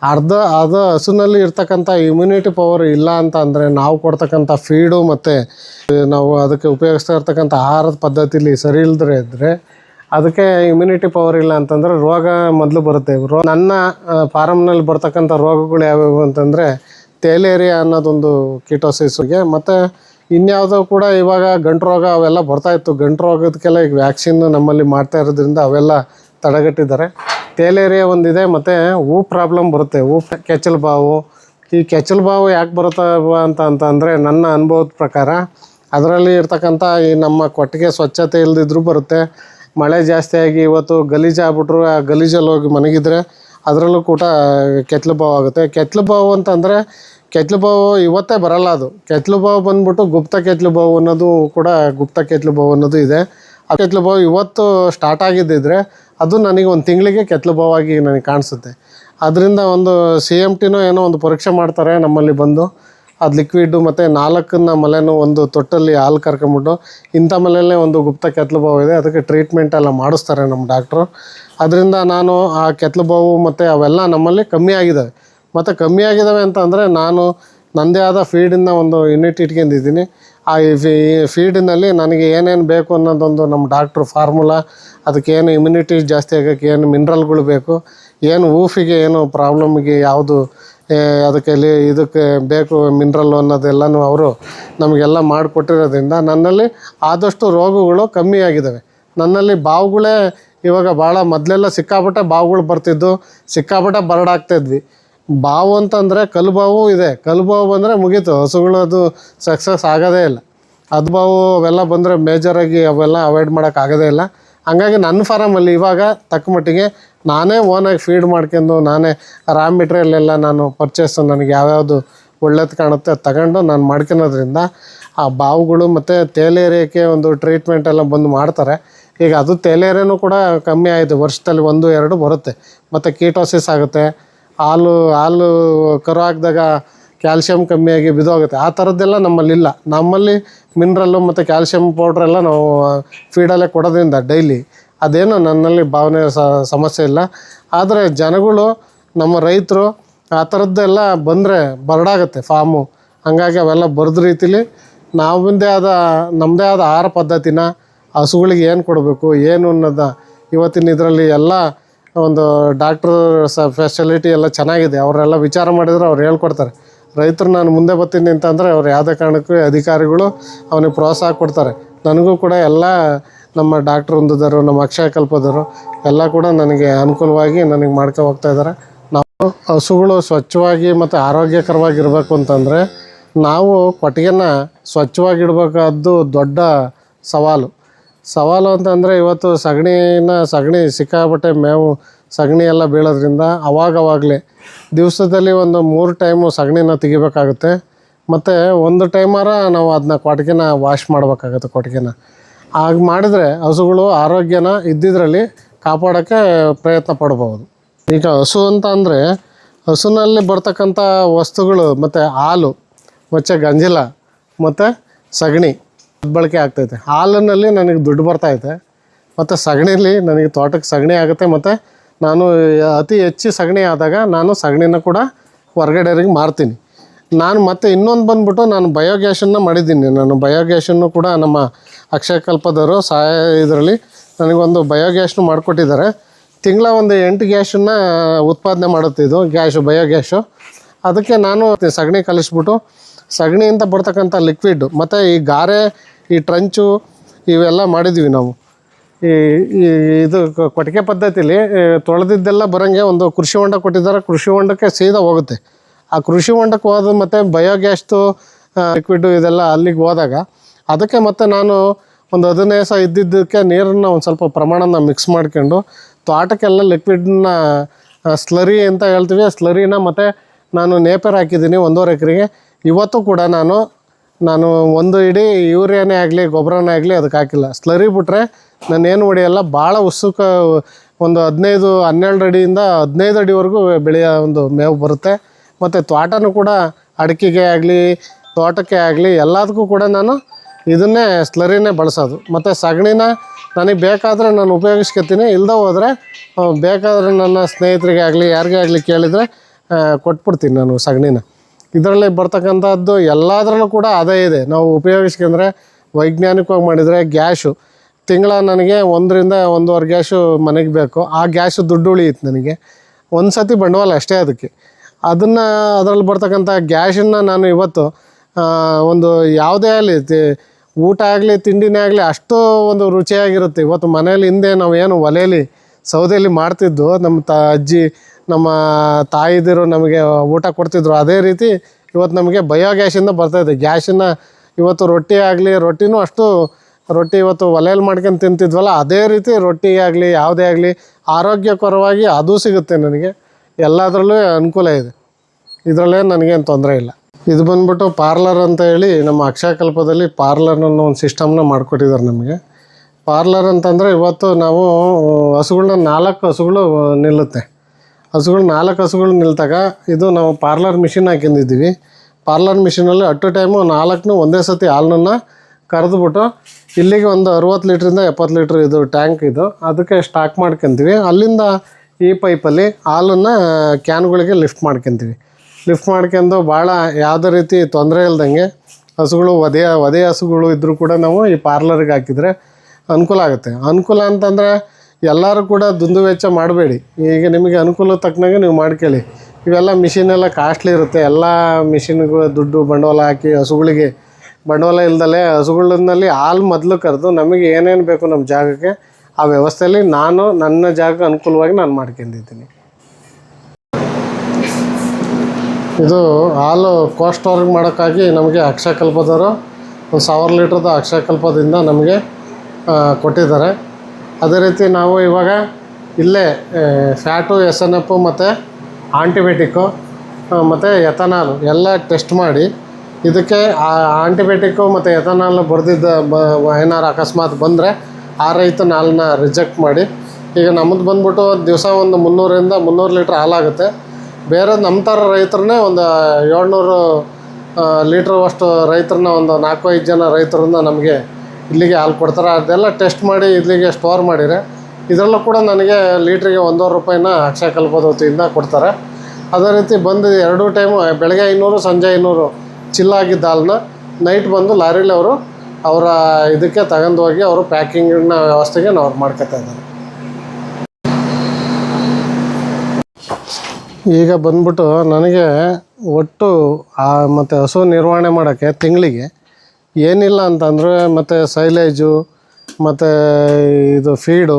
ಅರ್ಧ ಅದು ಹಸುನಲ್ಲಿ ಇರ್ತಕ್ಕಂಥ ಇಮ್ಯುನಿಟಿ ಪವರ್ ಇಲ್ಲ ಅಂತ ಅಂದರೆ ನಾವು ಕೊಡ್ತಕ್ಕಂಥ ಫೀಡು ಮತ್ತು ನಾವು ಅದಕ್ಕೆ ಉಪಯೋಗಿಸ್ತಾ ಇರ್ತಕ್ಕಂಥ ಆಹಾರದ ಪದ್ಧತಿಲಿ ಸರಿ ಇಲ್ಲದ್ರೆ ಇದ್ದರೆ ಅದಕ್ಕೆ ಇಮ್ಯುನಿಟಿ ಪವರ್ ಇಲ್ಲ ಅಂತಂದರೆ ರೋಗ ಮೊದಲು ಬರುತ್ತೆ. ರೋ ನನ್ನ ಫಾರಮ್ನಲ್ಲಿ ಬರ್ತಕ್ಕಂಥ ರೋಗಗಳು ಯಾವ್ಯಾವು ಅಂತಂದರೆ ತೇಲೇರಿಯಾ ಅನ್ನೋದೊಂದು ಕೀಟೋಸಿಸ್ಗೆ ಮತ್ತು ಇನ್ಯಾವುದೋ ಕೂಡ ಇವಾಗ ಗಂಟು ರೋಗ ಅವೆಲ್ಲ ಬರ್ತಾಯಿತ್ತು ಗಂಟು ರೋಗದಕ್ಕೆಲ್ಲ ಈಗ ವ್ಯಾಕ್ಸಿನ್ ನಮ್ಮಲ್ಲಿ ಮಾಡ್ತಾ ಇರೋದ್ರಿಂದ ಅವೆಲ್ಲ ತಡೆಗಟ್ಟಿದ್ದಾರೆ. ತೇಲೇರಿಯಾ ಒಂದಿದೆ, ಮತ್ತು ಹೂ ಪ್ರಾಬ್ಲಮ್ ಬರುತ್ತೆ. ಹೂ ಕೆಚ್ಚಲು ಬಾವು. ಈ ಕೆಚ್ಚಲು ಬಾವು ಯಾಕೆ ಬರುತ್ತೆ ಅಂತ ಅಂತ ಅಂದರೆ ನನ್ನ ಅನುಭವದ ಪ್ರಕಾರ ಅದರಲ್ಲಿ ಇರ್ತಕ್ಕಂಥ ಈ ನಮ್ಮ ಕೊಟ್ಟಿಗೆ ಸ್ವಚ್ಛತೆ ಇಲ್ಲದಿದ್ರೂ ಬರುತ್ತೆ. ಮಳೆ ಜಾಸ್ತಿ ಆಗಿ ಇವತ್ತು ಗಲೀಜು ಆಗ್ಬಿಟ್ರು, ಆ ಗಲೀಜಲ್ಲಿ ಹೋಗಿ ಮನಗಿದ್ರೆ ಅದರಲ್ಲೂ ಕೂಡ ಕೆತ್ತಲು ಬಾವು ಆಗುತ್ತೆ. ಕೆತ್ತಲು ಬಾವು ಅಂತಂದರೆ ಕೆತ್ತಲು ಬಾವು ಇವತ್ತೇ ಬರಲ್ಲ ಅದು. ಕೆತ್ತಲು ಬಾವು ಬಂದ್ಬಿಟ್ಟು ಗುಪ್ತ ಕೆತ್ತಲು ಬಾವು ಅನ್ನೋದು ಕೂಡ ಗುಪ್ತ ಕೆತ್ತಲು ಬಾವು ಅನ್ನೋದು ಇದೆ. ಆ ಕೆತ್ತಲು ಬಾವು ಇವತ್ತು ಸ್ಟಾರ್ಟ್ ಆಗಿದ್ದಿದ್ರೆ ಅದು ನನಗೆ ಒಂದು ತಿಂಗಳಿಗೆ ಕೆತ್ತಲು ಭಾವಾಗಿ ನನಗೆ ಕಾಣಿಸುತ್ತೆ. ಅದರಿಂದ ಒಂದು ಸಿ ಎಂ ಟಿನೋ ಏನೋ ಒಂದು ಪರೀಕ್ಷೆ ಮಾಡ್ತಾರೆ ನಮ್ಮಲ್ಲಿ ಬಂದು. ಅದು ಲಿಕ್ವಿಡ್ಡು ಮತ್ತು ನಾಲ್ಕನ್ನ ಮಲೆನೂ ಒಂದು ತೊಟ್ಟಲ್ಲಿ ಹಾಲು ಕರ್ಕೊಂಬಿಟ್ಟು ಇಂಥ ಮಲೆಯಲ್ಲೇ ಒಂದು ಗುಪ್ತ ಕೆತ್ತಲು ಬಾವು ಇದೆ. ಅದಕ್ಕೆ ಟ್ರೀಟ್ಮೆಂಟ್ ಎಲ್ಲ ಮಾಡಿಸ್ತಾರೆ ನಮ್ಮ ಡಾಕ್ಟ್ರು ಅದರಿಂದ ನಾನು ಆ ಕೆತ್ತಲು ಬಾವು ಮತ್ತು ಅವೆಲ್ಲ ನಮ್ಮಲ್ಲಿ ಕಮ್ಮಿ ಆಗಿದ್ದಾವೆ ಮತ್ತು ಕಮ್ಮಿ ಆಗಿದ್ದಾವೆ ಅಂತ ಅಂದರೆ ನಾನು ನನ್ನದೇ ಆದ ಫೀಡಿನ ಒಂದು ಯೂನಿಟ್ ಇಟ್ಕೊಂಡಿದ್ದೀನಿ. ಆ ಫೀಡಿನಲ್ಲಿ ನನಗೆ ಏನೇನು ಬೇಕು ಅನ್ನೋದೊಂದು ನಮ್ಮ ಡಾಕ್ಟ್ರು ಫಾರ್ಮುಲಾ ಅದಕ್ಕೆ ಏನು ಇಮ್ಯುನಿಟಿ ಜಾಸ್ತಿ ಆಗೋಕ್ಕೆ ಏನು ಮಿನ್ರಲ್ಗಳು ಬೇಕು, ಏನು ಊಫಿಗೆ ಏನು ಪ್ರಾಬ್ಲಮ್ಗೆ ಯಾವುದು ಅದಕ್ಕೆ ಇದಕ್ಕೆ ಬೇಕು ಮಿನ್ರಲ್ಲು ಅನ್ನೋದೆಲ್ಲನೂ ಅವರು ನಮಗೆಲ್ಲ ಮಾಡಿಕೊಟ್ಟಿರೋದ್ರಿಂದ ನನ್ನಲ್ಲಿ ಆದಷ್ಟು ರೋಗಗಳು ಕಮ್ಮಿ ಆಗಿದ್ದಾವೆ ನನ್ನಲ್ಲಿ ಬಾವುಗಳೇ ಇವಾಗ ಭಾಳ ಮೊದಲೆಲ್ಲ ಸಿಕ್ಕಾಪಟ್ಟೆ ಬಾವುಗಳು ಬರ್ತಿದ್ದು, ಸಿಕ್ಕಾಪಟ್ಟೆ ಬರಡಾಗ್ತಿದ್ವಿ ಬಾವು ಅಂತಂದರೆ ಬಾವು ಇದೆ. ಕಲ್ಲು ಬಾವು ಬಂದರೆ ಮುಗೀತು. ಹಸುಗಳು ಅದು ಸಕ್ಸಸ್ ಆಗೋದೇ ಇಲ್ಲ. ಅದು ಬಾವು ಅವೆಲ್ಲ ಬಂದರೆ ಮೇಜರಾಗಿ ಅವೆಲ್ಲ ಅವಾಯ್ಡ್ ಮಾಡೋಕ್ಕಾಗೋದೇ ಇಲ್ಲ. ಹಂಗಾಗಿ ನನ್ನ ಫಾರಮಲ್ಲಿ ಇವಾಗ ತಕ್ಕ ಮಟ್ಟಿಗೆ ನಾನೇ ಓನಾಗಿ ಫೀಡ್ ಮಾಡ್ಕೊಂಡು ನಾನೇ ರಾ ಮೆಟೀರಿಯಲ್ ಎಲ್ಲ ನಾನು ಪರ್ಚೇಸ್ ನನಗೆ ಯಾವ್ಯಾವುದು ಒಳ್ಳೇದು ಕಾಣುತ್ತೆ ತಗೊಂಡು ನಾನು ಮಾಡ್ಕೊಳೋದ್ರಿಂದ ಆ ಬಾವುಗಳು ಮತ್ತು ತೇಲೇರಿಯಕ್ಕೆ ಒಂದು ಟ್ರೀಟ್ಮೆಂಟ್ ಎಲ್ಲ ಬಂದು ಮಾಡ್ತಾರೆ. ಈಗ ಅದು ತೇಲೇರಿಯನೂ ಕೂಡ ಕಮ್ಮಿ ಆಯಿತು, ವರ್ಷದಲ್ಲಿ ಒಂದು, ಎರಡು ಬರುತ್ತೆ. ಮತ್ತು ಕೀಟೋಸಿಸ್ ಆಗುತ್ತೆ. ಹಾಲು ಹಾಲು ಕರು ಹಾಕಿದಾಗ ಕ್ಯಾಲ್ಶಿಯಂ ಕಮ್ಮಿಯಾಗಿ ಬಿದ್ದೋಗುತ್ತೆ ಆ ಥರದ್ದೆಲ್ಲ ನಮ್ಮಲ್ಲಿಲ್ಲ. ನಮ್ಮಲ್ಲಿ ಮಿನ್ರಲ್ಲು ಮತ್ತು ಕ್ಯಾಲ್ಶಿಯಂ ಪೌಡ್ರೆಲ್ಲ ನಾವು ಫೀಡಲ್ಲೇ ಕೊಡೋದ್ರಿಂದ ಡೈಲಿ ಅದೇನು ನನ್ನಲ್ಲಿ ಭಾವನೆ ಸಮಸ್ಯೆ ಇಲ್ಲ. ಆದರೆ ಜನಗಳು, ನಮ್ಮ ರೈತರು ಆ ಥರದ್ದೆಲ್ಲ ಬಂದರೆ ಬರಡಾಗುತ್ತೆ ಫಾರ್ಮು ಹಂಗಾಗಿ ಅವೆಲ್ಲ ಬರೆದ ರೀತಿಲಿ ನಾವಿಂದೇ ಆದ ನಮ್ಮದೇ ಆದ ಆಹಾರ ಪದ್ಧತಿನ, ಹಸುಗಳಿಗೆ ಏನು ಕೊಡಬೇಕು, ಏನು ಅನ್ನೋದ ಇವತ್ತಿನ ಇದರಲ್ಲಿ ಎಲ್ಲ ಒಂದು ಡಾಕ್ಟ್ರ್ ಫೆಸಿಲಿಟಿ ಎಲ್ಲ ಚೆನ್ನಾಗಿದೆ. ಅವರೆಲ್ಲ ವಿಚಾರ ಮಾಡಿದರೆ ಅವ್ರು ಹೇಳ್ಕೊಡ್ತಾರೆ. ರೈತರು ನಾನು ಮುಂದೆ ಬರ್ತೀನಿ ಅಂತಂದರೆ ಅವ್ರು ಯಾವುದೇ ಕಾರಣಕ್ಕೂ ಅಧಿಕಾರಿಗಳು ಅವನಿಗೆ ಪ್ರೋತ್ಸಾಹ ಕೊಡ್ತಾರೆ. ನನಗೂ ಕೂಡ ಎಲ್ಲ ನಮ್ಮ ಡಾಕ್ಟ್ರ್ ನಮ್ಮ ಅಕ್ಷಯ ಕಲ್ಪದರು ಎಲ್ಲ ಕೂಡ ನನಗೆ ಅನುಕೂಲವಾಗಿ ನನಗೆ ಮಾಡ್ಕೊ ಹೋಗ್ತಾ ಇದ್ದಾರೆ. ನಾವು ಹಸುಗಳು ಸ್ವಚ್ಛವಾಗಿ ಮತ್ತು ಆರೋಗ್ಯಕರವಾಗಿರಬೇಕು ಅಂತಂದರೆ ನಾವು ಕೊಟ್ಟಿಗೆನ ಸ್ವಚ್ಛವಾಗಿಡ್ಬೇಕಾದ್ದು ದೊಡ್ಡ ಸವಾಲು. ಸವಾಲು ಅಂತಂದರೆ ಇವತ್ತು ಸಗಣಿನ ಸಗಣಿ ಸಿಕ್ಕಾಪಟ್ಟೆ ಮೇವು ಸಗಣಿ ಎಲ್ಲ ಬೀಳೋದ್ರಿಂದ ಅವಾಗವಾಗಲೇ ದಿವಸದಲ್ಲಿ ಒಂದು ಮೂರು ಟೈಮು ಸಗಣಿನ ತೆಗಿಬೇಕಾಗುತ್ತೆ. ಮತ್ತು ಒಂದು ಟೈಮಾರ ನಾವು ಅದನ್ನ ಕೊಟ್ಟಿಗೆನ ವಾಶ್ ಮಾಡಬೇಕಾಗುತ್ತೆ ಕೊಟ್ಟಿಗೆನ. ಆಗ ಮಾಡಿದರೆ ಹಸುಗಳು ಆರೋಗ್ಯನ ಇದ್ದಿದ್ರಲ್ಲಿ ಕಾಪಾಡೋಕ್ಕೆ ಪ್ರಯತ್ನ ಪಡ್ಬೋದು. ಈಗ ಹಸು ಅಂತ ಅಂದರೆ ಹಸುನಲ್ಲಿ ಬರ್ತಕ್ಕಂಥ ವಸ್ತುಗಳು ಮತ್ತು ಹಾಲು, ಮತ್ತು ಗಂಜಿಲ, ಮತ್ತು ಸಗಣಿ ಬಳಕೆ ಆಗ್ತೈತೆ. ಹಾಲಿನಲ್ಲಿ ನನಗೆ ದುಡ್ಡು ಬರ್ತೈತೆ ಮತ್ತು ಸಗಣಿಲಿ ನನಗೆ ತೋಟಕ್ಕೆ ಸಗಣಿ ಆಗುತ್ತೆ, ಮತ್ತು ನಾನು ಅತಿ ಹೆಚ್ಚು ಸಗಣಿ ಆದಾಗ ನಾನು ಸಗಣಿನ ಕೂಡ ಹೊರ್ಗಡೆಯವ್ರಿಗೆ ಮಾರ್ತೀನಿ. ನಾನು ಮತ್ತೆ ಇನ್ನೊಂದು ಬಂದ್ಬಿಟ್ಟು ನಾನು ಬಯೋಗ್ಯಾಸನ್ನು ಮಾಡಿದ್ದೀನಿ. ನಾನು ಬಯೋಗ್ಯಾಸನ್ನು ಕೂಡ ನಮ್ಮ ಅಕ್ಷಯಕಲ್ಪದವರು ಸಹಾಯ ಇದರಲ್ಲಿ ನನಗೊಂದು ಬಯೋಗ್ಯಾಸ್ನು ಮಾಡಿಕೊಟ್ಟಿದ್ದಾರೆ. ತಿಂಗಳ ಒಂದು ಎಂಟು ಗ್ಯಾಸನ್ನು ಉತ್ಪಾದನೆ ಮಾಡುತ್ತೆ ಇದು, ಗ್ಯಾಸು ಬಯೋಗ್ಯಾಸು ಅದಕ್ಕೆ ನಾನು ಸಗಣಿ ಕಲಿಸ್ಬಿಟ್ಟು ಸಗಣಿಯಿಂದ ಬರ್ತಕ್ಕಂಥ ಲಿಕ್ವಿಡ್ ಮತ್ತು ಈ ಗಾರೆ, ಈ ಟ್ರಂಚು ಇವೆಲ್ಲ ಮಾಡಿದ್ದೀವಿ ನಾವು. ಈ ಇದು ಕೊಟ್ಟಿಗೆ ಪದ್ಧತಿಲಿ ತೊಳೆದಿದ್ದೆಲ್ಲ ಬರೋಂಗೆ ಒಂದು ಕೃಷಿ ಹೊಂಡ ಕೊಟ್ಟಿದ್ದಾರೆ. ಕೃಷಿ ಹೊಂಡಕ್ಕೆ ಸೀದಾ ಹೋಗುತ್ತೆ. ಆ ಕೃಷಿ ಹೊಂಡಕ್ಕೆ ಹೋದ ಮತ್ತು ಬಯೋಗ್ಯಾಸ್ದು ಲಿಕ್ವಿಡ್ಡು ಇದೆಲ್ಲ ಅಲ್ಲಿಗೆ ಹೋದಾಗ, ಅದಕ್ಕೆ ಮತ್ತೆ ನಾನು ಒಂದು ಹದಿನೈದು ಸಹ ಇದ್ದಿದ್ದಕ್ಕೆ ನೀರನ್ನು ಒಂದು ಸ್ವಲ್ಪ ಪ್ರಮಾಣನ ಮಿಕ್ಸ್ ಮಾಡ್ಕೊಂಡು, ತೋಟಕ್ಕೆಲ್ಲ ಲಿಕ್ವಿಡ್ನ ಸ್ಲರಿ ಅಂತ ಹೇಳ್ತೀವಿ. ಸ್ಲರಿನ ಮತ್ತು ನಾನು ನೇಪರ್ ಹಾಕಿದ್ದೀನಿ ಒಂದೂವರೆ ಎಕರೆಗೆ. ಇವತ್ತು ಕೂಡ ನಾನು ನಾನು ಒಂದು ಇಡೀ ಯೂರಿಯಾನೇ ಆಗಲಿ ಗೊಬ್ಬರನೇ ಆಗಲಿ ಅದಕ್ಕೆ ಹಾಕಿಲ್ಲ. ಸ್ಲರಿ ನಾನೇನು ಹೊಡೆಯಲ್ಲ ಭಾಳ ಉತ್ಸುಕ ಒಂದು ಹದಿನೈದು, ಹನ್ನೆರಡು ಅಡಿಯಿಂದ ಹದಿನೈದು ಅಡಿವರೆಗೂ ಬೆಳೆಯೋ ಒಂದು ಮೇವು ಬರುತ್ತೆ. ಮತ್ತು ತೋಟನೂ ಕೂಡ ಅಡಿಕೆಗೆ ಆಗಲಿ, ತೋಟಕ್ಕೆ ಆಗಲಿ ಎಲ್ಲದಕ್ಕೂ ಕೂಡ ನಾನು ಇದನ್ನೇ ಸ್ಲರಿನೇ ಬಳಸೋದು. ಮತ್ತು ಸಗಣಿನ ನನಗೆ ಬೇಕಾದರೆ ನಾನು ಉಪಯೋಗಿಸ್ಕೊತೀನಿ. ಇಲ್ಲದೆ ಹೋದರೆ ಬೇಕಾದರೆ ನನ್ನ ಸ್ನೇಹಿತರಿಗೆ ಆಗಲಿ, ಯಾರಿಗೇ ಆಗಲಿ ಕೇಳಿದರೆ ಕೊಟ್ಬಿಡ್ತೀನಿ ನಾನು ಸಗಣಿನ. ಇದರಲ್ಲಿ ಬರ್ತಕ್ಕಂಥದ್ದು ಎಲ್ಲದರಲ್ಲೂ ಕೂಡ ಅದೇ ಇದೆ. ನಾವು ಉಪಯೋಗಿಸ್ಕೊಂಡ್ರೆ ವೈಜ್ಞಾನಿಕವಾಗಿ ಮಾಡಿದರೆ ಗ್ಯಾಶು ತಿಂಗಳ ನನಗೆ ಒಂದರಿಂದ ಒಂದೂವರೆ ಗ್ಯಾಸು ಮನೆಗೆ ಬೇಕು. ಆ ಗ್ಯಾಸು ದುಡ್ಡು ಉಳಿಯುತ್ತೆ ನನಗೆ. ಒಂದು ಸತಿ ಬಂಡವಾಳ ಅಷ್ಟೇ ಅದಕ್ಕೆ. ಅದನ್ನು ಅದರಲ್ಲಿ ಬರ್ತಕ್ಕಂಥ ಗ್ಯಾಸನ್ನು ನಾನು ಇವತ್ತು ಒಂದು ಯಾವುದೇ ಆಗಲಿ ಊಟ ಆಗಲಿ, ತಿಂಡಿನೇ ಆಗಲಿ ಅಷ್ಟು ಒಂದು ರುಚಿಯಾಗಿರುತ್ತೆ. ಇವತ್ತು ಮನೇಲಿ ಹಿಂದೆ ನಾವು ಏನು ಒಲೆಯಲ್ಲಿ, ಸೌದೆಯಲ್ಲಿ ಮಾಡ್ತಿದ್ದು, ನಮ್ಮ ತ, ಅಜ್ಜಿ, ನಮ್ಮ ತಾಯಿದಿರು ನಮಗೆ ಊಟ ಕೊಡ್ತಿದ್ರು ಅದೇ ರೀತಿ ಇವತ್ತು ನಮಗೆ ಬಯೋಗ್ಯಾಸಿಂದ ಬರ್ತಾಯಿದೆ ಗ್ಯಾಸಿನ ಇವತ್ತು ರೊಟ್ಟಿ ಆಗಲಿ, ರೊಟ್ಟಿನೂ ಅಷ್ಟು ರೊಟ್ಟಿ ಇವತ್ತು ಒಲೆಯಲ್ಲಿ ಮಾಡ್ಕೊಂಡು ತಿಂತಿದ್ವಲ್ಲ, ಅದೇ ರೀತಿ ರೊಟ್ಟಿ ಆಗಲಿ, ಯಾವುದೇ ಆಗಲಿ, ಆರೋಗ್ಯಕರವಾಗಿ ಅದು ಸಿಗುತ್ತೆ ನನಗೆ. ಎಲ್ಲದರಲ್ಲೂ ಅನುಕೂಲ ಇದೆ. ಇದರಲ್ಲೇ ನನಗೇನು ತೊಂದರೆ ಇಲ್ಲ. ಇದು ಬಂದ್ಬಿಟ್ಟು ಪಾರ್ಲರ್ ಅಂತ ಹೇಳಿ ನಮ್ಮ ಅಕ್ಷಯಕಲ್ಪದಲ್ಲಿ ಪಾರ್ಲರ್ ಅನ್ನೋ ಒಂದು ಸಿಸ್ಟಮ್ನ ಮಾಡಿಕೊಟ್ಟಿದ್ದಾರೆ ನಮಗೆ. ಪಾರ್ಲರ್ ಅಂತಂದರೆ ಇವತ್ತು ನಾವು ಹಸುಗಳನ್ನ ನಾಲ್ಕು ಹಸುಗಳು ನಿಲ್ಲುತ್ತೆ. ಹಸುಗಳು ನಾಲ್ಕು ಹಸುಗಳು ನಿಲ್ತಾಗ ಇದು ನಾವು ಪಾರ್ಲರ್ ಮಿಷಿನ್ ಹಾಕೊಂಡಿದ್ದೀವಿ ಪಾರ್ಲರ್ ಮಿಷಿನಲ್ಲಿ ಅಟ್ ಟೈಮು ನಾಲ್ಕನ್ನು ಒಂದೇ ಸತಿ ಹಾಲನ್ನ ಕರೆದ್ಬಿಟ್ಟು ಇಲ್ಲಿಗೆ ಒಂದು ಅರುವತ್ತು ಲೀಟ್ರಿಂದ ಎಪ್ಪತ್ತು ಲೀಟ್ರ್ ಇದು ಟ್ಯಾಂಕ್ ಇದು. ಅದಕ್ಕೆ ಸ್ಟಾಕ್ ಮಾಡ್ಕೊತೀವಿ. ಅಲ್ಲಿಂದ ಈ ಪೈಪಲ್ಲಿ ಹಾಲನ್ನು ಕ್ಯಾನ್ಗಳಿಗೆ ಲಿಫ್ಟ್ ಮಾಡ್ಕೊತೀವಿ. ಲಿಫ್ಟ್ ಮಾಡ್ಕೊಂಡು ಭಾಳ ಯಾವುದೇ ರೀತಿ ತೊಂದರೆ ಇಲ್ದಂಗೆ ಹಸುಗಳು ಒದೆಯ ಒದೆಯ ಹಸುಗಳು ಇದ್ದರೂ ಕೂಡ ನಾವು ಈ ಪಾರ್ಲರ್ಗೆ ಹಾಕಿದರೆ ಅನುಕೂಲ ಆಗುತ್ತೆ. ಅನುಕೂಲ ಅಂತಂದರೆ ಎಲ್ಲರೂ ಕೂಡ ದುಂದು ವೆಚ್ಚ ಮಾಡಬೇಡಿ. ಈಗ ನಿಮಗೆ ಅನುಕೂಲ ತಕ್ಕನಾಗೆ ನೀವು ಮಾಡ್ಕೊಳ್ಳಿ. ಇವೆಲ್ಲ ಮಿಷಿನೆಲ್ಲ ಕಾಸ್ಟ್ಲಿ ಇರುತ್ತೆ. ಎಲ್ಲ ಮಿಷಿನ್ಗೂ ದುಡ್ಡು, ಬಂಡವಾಳ ಹಾಕಿ ಹಸುಗಳಿಗೆ ಬಂಡವಾಳ ಇಲ್ದಲೆ ಹಸುಗಳನ್ನಲ್ಲಿ ಹಾಲು ಮೊದಲು ಕರೆದು ನಮಗೆ ಏನೇನು ಬೇಕು ನಮ್ಮ ಜಾಗಕ್ಕೆ, ಆ ವ್ಯವಸ್ಥೆಯಲ್ಲಿ ನಾನು ನನ್ನ ಜಾಗ ಅನುಕೂಲವಾಗಿ ನಾನು ಮಾಡ್ಕೊಂಡಿದ್ದೀನಿ. ಇದು ಹಾಲು ಕೋಸ್ಟ್ ಸ್ಟೋರೇಜ್ ಮಾಡೋಕ್ಕಾಗಿ ನಮಗೆ ಅಕ್ಷಕಲ್ಪದವರು ಒಂದು ಸಾವಿರ ಲೀಟ್ರದ್ದು ಅಕ್ಷಕಲ್ಪದಿಂದ ನಮಗೆ ಕೊಟ್ಟಿದ್ದಾರೆ. ಅದೇ ರೀತಿ ನಾವು ಇವಾಗ ಇಲ್ಲೇ ಫ್ಯಾಟು, ಎಸ್ ಎನ್ ಎಫು ಮತ್ತು ಆಂಟಿಬಯೋಟಿಕ್ಕು ಮತ್ತು ಎಥನಾಲ್ ಎಲ್ಲ ಟೆಸ್ಟ್ ಮಾಡಿ ಇದಕ್ಕೆ ಆ ಆಂಟಿಬಯೋಟಿಕ್ಕು ಮತ್ತು ಎಥನಾಲ್ನ ಬರೆದಿದ್ದ ಬ ಏನಾರು ಅಕಸ್ಮಾತ್ ಬಂದರೆ ಆ ರೈತನ ಹಾಲನ್ನ ರಿಜೆಕ್ಟ್ ಮಾಡಿ. ಈಗ ನಮ್ಮದು ಬಂದ್ಬಿಟ್ಟು ದಿವಸ ಒಂದು ಮುನ್ನೂರರಿಂದ ಮುನ್ನೂರು ಲೀಟ್ರ್ ಹಾಲಾಗುತ್ತೆ. ಬೇರೆ ನಮ್ಮ ಥರ ರೈತರನ್ನೇ ಒಂದು ಏಳ್ನೂರು ಲೀಟ್ರ್ ಅಷ್ಟು ರೈತರನ್ನ ಒಂದು ನಾಲ್ಕು ಐದು ಜನ ರೈತರನ್ನ ನಮಗೆ ಇಲ್ಲಿಗೆ ಹಾಲು ಕೊಡ್ತಾರೆ. ಅದೆಲ್ಲ ಟೆಸ್ಟ್ ಮಾಡಿ ಇಲ್ಲಿಗೆ ಸ್ಟೋರ್ ಮಾಡಿದರೆ ಇದರಲ್ಲೂ ಕೂಡ ನನಗೆ ಲೀಟ್ರಿಗೆ ಒಂದೂವರೆ ರೂಪಾಯಿನ ಅಕ್ಷಯ ಕಲ್ಪದ ವತಿಯಿಂದ ಕೊಡ್ತಾರೆ. ಅದೇ ರೀತಿ ಬಂದು ಎರಡೂ ಟೈಮು, ಬೆಳಗ್ಗೆ ಐನೂರು, ಸಂಜೆ ಐನೂರು ಚಿಲ್ಲಾಗಿದ್ದ ಹಾಲನ್ನ ನೈಟ್ ಬಂದು ಲಾರಿಲಿ ಅವರು ಅವರ ಇದಕ್ಕೆ ತಗೊಂಡು ಹೋಗಿ ಅವರು ಪ್ಯಾಕಿಂಗಿನ ವ್ಯವಸ್ಥೆಗೆ ನಾವು ಮಾಡ್ಕೊತಾ ಇದ್ದಾರೆ. ಈಗ ಬಂದ್ಬಿಟ್ಟು ನನಗೆ ಒಟ್ಟು ಆ ಮತ್ತು ಹಸು ನಿರ್ವಹಣೆ ಮಾಡೋಕ್ಕೆ ತಿಂಗಳಿಗೆ ಏನಿಲ್ಲ ಅಂತಂದರೆ ಮತ್ತು ಸೈಲೇಜು ಮತ್ತು ಇದು ಫೀಡು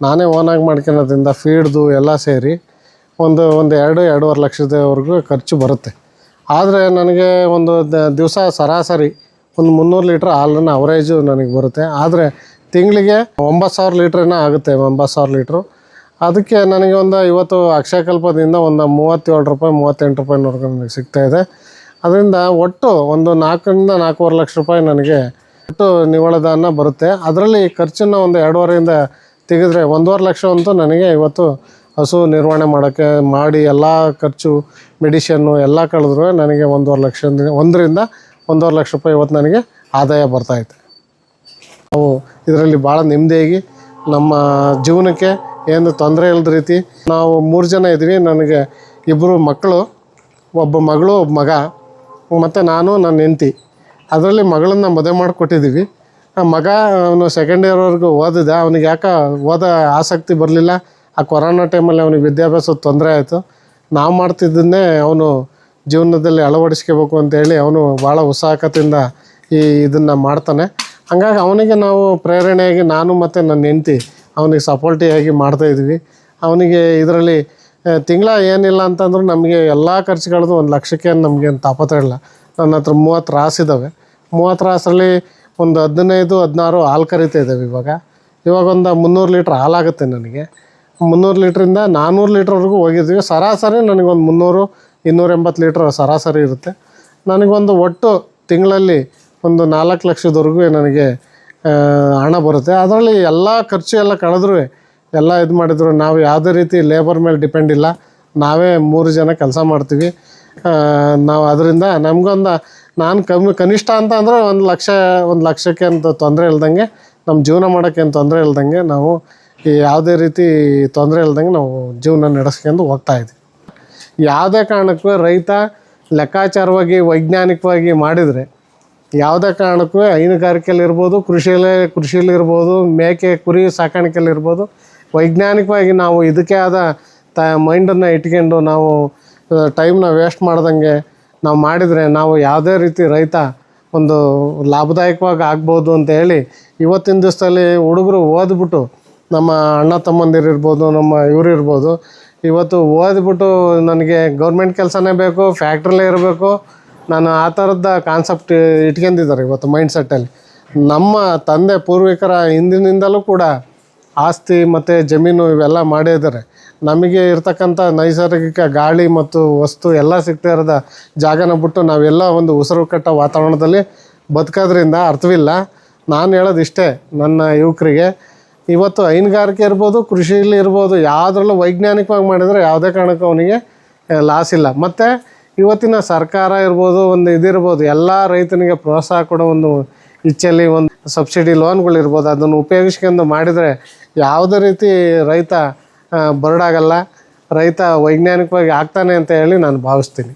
ನಾನೇ ಓನಾಗಿ ಮಾಡ್ಕೊಳೋದ್ರಿಂದ ಫೀಡ್ದು ಎಲ್ಲ ಸೇರಿ ಒಂದು ಒಂದು ಎರಡು, ಎರಡೂವರೆ ಲಕ್ಷದವರೆಗೂ ಖರ್ಚು ಬರುತ್ತೆ. ಆದರೆ ನನಗೆ ಒಂದು ದಿವಸ ಸರಾಸರಿ ಒಂದು ಮುನ್ನೂರು ಲೀಟ್ರ್ ಹಾಲನ್ನು ಅವರೇಜು ನನಗೆ ಬರುತ್ತೆ. ಆದರೆ ತಿಂಗಳಿಗೆ ಒಂಬತ್ತು ಸಾವಿರ ಲೀಟ್ರೇನ ಆಗುತ್ತೆ ಒಂಬತ್ತು ಸಾವಿರ ಲೀಟ್ರು. ಅದಕ್ಕೆ ನನಗೆ ಒಂದು ಇವತ್ತು ಅಕ್ಷಯಕಲ್ಪದಿಂದ ಒಂದು ಮೂವತ್ತೇಳು ರೂಪಾಯಿ, ಮೂವತ್ತೆಂಟು ರೂಪಾಯಿನವರೆಗೂ ನನಗೆ ಸಿಗ್ತಾಯಿದೆ ಅದರಿಂದ ಒಟ್ಟು ಒಂದು ನಾಲ್ಕರಿಂದ ನಾಲ್ಕೂವರೆ ಲಕ್ಷ ರೂಪಾಯಿ ನನಗೆ ಒಟ್ಟು ನಿವ್ವಳ ದಾನ ಬರುತ್ತೆ. ಅದರಲ್ಲಿ ಖರ್ಚನ್ನು ಒಂದು ಎರಡೂವರೆಯಿಂದ ತೆಗೆದ್ರೆ ಒಂದೂವರೆ ಲಕ್ಷ ಅಂತೂ ನನಗೆ ಇವತ್ತು ಹಸು ನಿರ್ವಹಣೆ ಮಾಡೋಕ್ಕೆ ಮಾಡಿ ಎಲ್ಲ ಖರ್ಚು ಮೆಡಿಷನ್ನು ಎಲ್ಲ ಕಳೆದ್ರು ನನಗೆ ಒಂದೂವರೆ ಲಕ್ಷ ಒಂದರಿಂದ ಒಂದೂವರೆ ಲಕ್ಷ ರೂಪಾಯಿ ಇವತ್ತು ನನಗೆ ಆದಾಯ ಬರ್ತಾಯಿದೆ ನಾವು ಇದರಲ್ಲಿ ಭಾಳ ನೆಮ್ಮದಿಯಾಗಿ ನಮ್ಮ ಜೀವನಕ್ಕೆ ಏನು ತೊಂದರೆ ಇಲ್ಲದ ರೀತಿ ನಾವು ಮೂರು ಜನ ಇದ್ವಿ, ನನಗೆ ಇಬ್ಬರು ಮಕ್ಕಳು, ಒಬ್ಬ ಮಗಳು, ಒಬ್ಬ ಮಗ, ಮತ್ತು ನಾನು, ನನ್ನ ಹೆಂಡತಿ. ಅದರಲ್ಲಿ ಮಗಳನ್ನ ಮದುವೆ ಮಾಡಿಕೊಟ್ಟಿದ್ದೀವಿ. ಆ ಮಗ ಅವನು ಸೆಕೆಂಡ್ ಇಯರ್ವರೆಗೂ ಓದಿದ, ಅವನಿಗೆ ಯಾಕೆ ಓದೋ ಆಸಕ್ತಿ ಬರಲಿಲ್ಲ ಆ ಕೊರೋನಾ ಟೈಮಲ್ಲಿ ಅವನಿಗೆ ವಿದ್ಯಾಭ್ಯಾಸದ ತೊಂದರೆ ಆಯಿತು. ನಾವು ಮಾಡ್ತಿದ್ದನ್ನೇ ಅವನು ಜೀವನದಲ್ಲಿ ಅಳವಡಿಸ್ಕೋಬೇಕು ಅಂತೇಳಿ ಅವನು ಭಾಳ ಉತ್ಸಾಹಕತೆಯಿಂದ ಈ ಇದನ್ನು ಮಾಡ್ತಾನೆ. ಹಾಗಾಗಿ ಅವನಿಗೆ ನಾವು ಪ್ರೇರಣೆಯಾಗಿ ನಾನು ಮತ್ತು ನನ್ನ ಹೆಂಡ್ತಿ ಅವನಿಗೆ ಮಾಡ್ತಾ ಮಾಡ್ತಾಯಿದ್ವಿ ಅವನಿಗೆ ಇದರಲ್ಲಿ ತಿಂಗಳ ಏನಿಲ್ಲ ಅಂತಂದ್ರೂ ನಮಗೆ ಎಲ್ಲ ಖರ್ಚುಗಳದ್ದು ಒಂದು ಲಕ್ಷಕ್ಕೆ ನಮಗೇನು ತಾಪತ್ರ ಇಲ್ಲ. ನನ್ನ ಹತ್ರ ಮೂವತ್ತು ರಾಸಿದ್ದಾವೆ ಮೂವತ್ತು ರಾಸರಲ್ಲಿ ಒಂದು ಹದಿನೈದು, ಹದಿನಾರು ಹಾಲು ಕರಿತಾ ಇದ್ದಾವೆ ಇವಾಗ. ಇವಾಗ ಒಂದು ಮುನ್ನೂರು ಲೀಟ್ರ್ ಹಾಲಾಗುತ್ತೆ ನನಗೆ. ಮುನ್ನೂರು ಲೀಟ್ರಿಂದ ನಾನ್ನೂರು ಲೀಟ್ರ್ವರೆಗೂ ಹೋಗಿದ್ವಿ. ಸರಾಸರಿ ನನಗೊಂದು ಮುನ್ನೂರು, ಇನ್ನೂರ ಎಂಬತ್ತು ಲೀಟ್ರ್ ಸರಾಸರಿ ಇರುತ್ತೆ. ನನಗೊಂದು ಒಟ್ಟು ತಿಂಗಳಲ್ಲಿ ಒಂದು ನಾಲ್ಕು ಲಕ್ಷದವರೆಗೂ ನನಗೆ ಹಣ ಬರುತ್ತೆ. ಅದರಲ್ಲಿ ಎಲ್ಲ ಖರ್ಚು ಎಲ್ಲ ಕಳೆದ್ರೂ, ಎಲ್ಲ ಇದು ಮಾಡಿದ್ರು ನಾವು ಯಾವುದೇ ರೀತಿ ಲೇಬರ್ ಮೇಲೆ ಡಿಪೆಂಡ್ ಇಲ್ಲ. ನಾವೇ ಮೂರು ಜನ ಕೆಲಸ ಮಾಡ್ತೀವಿ. ನಾವು ಅದರಿಂದ ನಮಗೊಂದು, ನಾನು ಕಮ್ಮಿ ಕನಿಷ್ಠ ಅಂತ ಅಂದರೆ ಒಂದು ಲಕ್ಷ, ಒಂದು ಲಕ್ಷಕ್ಕೆ ಅಂತ ತೊಂದರೆ ಇಲ್ದಂಗೆ ನಮ್ಮ ಜೀವನ ಮಾಡೋಕ್ಕೆ ಏನು ತೊಂದರೆ ಇಲ್ದಂಗೆ ನಾವು ಯಾವುದೇ ರೀತಿ ತೊಂದರೆ ಇಲ್ದಂಗೆ ನಾವು ಜೀವನ ನಡೆಸ್ಕೊಂಡು ಹೋಗ್ತಾ ಇದ್ದೀವಿ. ಯಾವುದೇ ಕಾರಣಕ್ಕೂ ರೈತ ಲೆಕ್ಕಾಚಾರವಾಗಿ, ವೈಜ್ಞಾನಿಕವಾಗಿ ಮಾಡಿದರೆ ಯಾವುದೇ ಕಾರಣಕ್ಕೂ ಹೈನುಗಾರಿಕೆಯಲ್ಲಿ ಇರ್ಬೋದು ಕೃಷಿಯಲ್ಲೇ, ಕೃಷಿಯಲ್ಲಿರ್ಬೋದು, ಮೇಕೆ, ಕುರಿ ಸಾಕಾಣಿಕೆಯಲ್ಲಿ ಇರ್ಬೋದು ವೈಜ್ಞಾನಿಕವಾಗಿ ನಾವು ಇದಕ್ಕೆ ಆದ ತ, ಮೈಂಡನ್ನು ಇಟ್ಕೊಂಡು ನಾವು ಟೈಮ್ನ ವೇಸ್ಟ್ ಮಾಡ್ದಂಗೆ ನಾವು ಮಾಡಿದರೆ ನಾವು ಯಾವುದೇ ರೀತಿ ರೈತ ಒಂದು ಲಾಭದಾಯಕವಾಗಿ ಆಗ್ಬೋದು ಅಂತ ಹೇಳಿ ಇವತ್ತಿನ ದಿವಸದಲ್ಲಿ ಹುಡುಗರು ಓದ್ಬಿಟ್ಟು ನಮ್ಮ ಅಣ್ಣ ತಮ್ಮಂದಿರು ಇರ್ಬೋದು, ನಮ್ಮ ಇವ್ರು ಇರ್ಬೋದು, ಇವತ್ತು ಓದ್ಬಿಟ್ಟು ನನಗೆ ಗೌರ್ಮೆಂಟ್ ಕೆಲಸನೇ ಬೇಕು ಫ್ಯಾಕ್ಟ್ರಲ್ಲೇ ಇರಬೇಕು. ನಾನು ಆ ಥರದ ಕಾನ್ಸೆಪ್ಟ್ ಇಟ್ಕೊಂಡಿದ್ದಾರೆ ಇವತ್ತು ಮೈಂಡ್ ಸೆಟ್ಟಲ್ಲಿ ನಮ್ಮ ತಂದೆ ಪೂರ್ವಿಕರ ಹಿಂದಿನಿಂದಲೂ ಕೂಡ ಆಸ್ತಿ ಮತ್ತು ಜಮೀನು ಇವೆಲ್ಲ ಮಾಡಿದ್ದಾರೆ ನಮಗೆ ಇರ್ತಕ್ಕಂಥ ನೈಸರ್ಗಿಕ ಗಾಳಿ ಮತ್ತು ವಸ್ತು ಎಲ್ಲ ಸಿಗ್ತಾ ಇರೋದ ಜಾಗನ ಬಿಟ್ಟು ನಾವೆಲ್ಲ ಒಂದು ಉಸಿರು ಕಟ್ಟ ವಾತಾವರಣದಲ್ಲಿ ಬದುಕೋದ್ರಿಂದ ಅರ್ಥವಿಲ್ಲ. ನಾನು ಹೇಳೋದು ಇಷ್ಟೇ ನನ್ನ ಯುವಕರಿಗೆ ಇವತ್ತು ಹೈನುಗಾರಿಕೆ ಇರ್ಬೋದು, ಕೃಷಿಯಲ್ಲಿ ಇರ್ಬೋದು, ಯಾವುದ್ರಲ್ಲೂ ವೈಜ್ಞಾನಿಕವಾಗಿ ಮಾಡಿದರೆ ಯಾವುದೇ ಕಾರಣಕ್ಕೂ ಅವನಿಗೆ ಲಾಸ್ ಇಲ್ಲ. ಮತ್ತು ಇವತ್ತಿನ ಸರ್ಕಾರ ಇರ್ಬೋದು, ಒಂದು ಇದಿರ್ಬೋದು, ಎಲ್ಲ ರೈತನಿಗೆ ಪ್ರೋತ್ಸಾಹ ಕೊಡೋ ಒಂದು ಇಚ್ಛೆಯಲ್ಲಿ ಒಂದು ಸಬ್ಸಿಡಿ ಲೋನ್ಗಳಿರ್ಬೋದು ಅದನ್ನು ಉಪಯೋಗಿಸ್ಕೊಂಡು ಮಾಡಿದರೆ ಯಾವುದೇ ರೀತಿ ರೈತ ಬರಡಾಗಲ್ಲ, ರೈತ ವೈಜ್ಞಾನಿಕವಾಗಿ ಆಗ್ತಾನೆ ಅಂತ ಹೇಳಿ ನಾನು ಭಾವಿಸ್ತೀನಿ.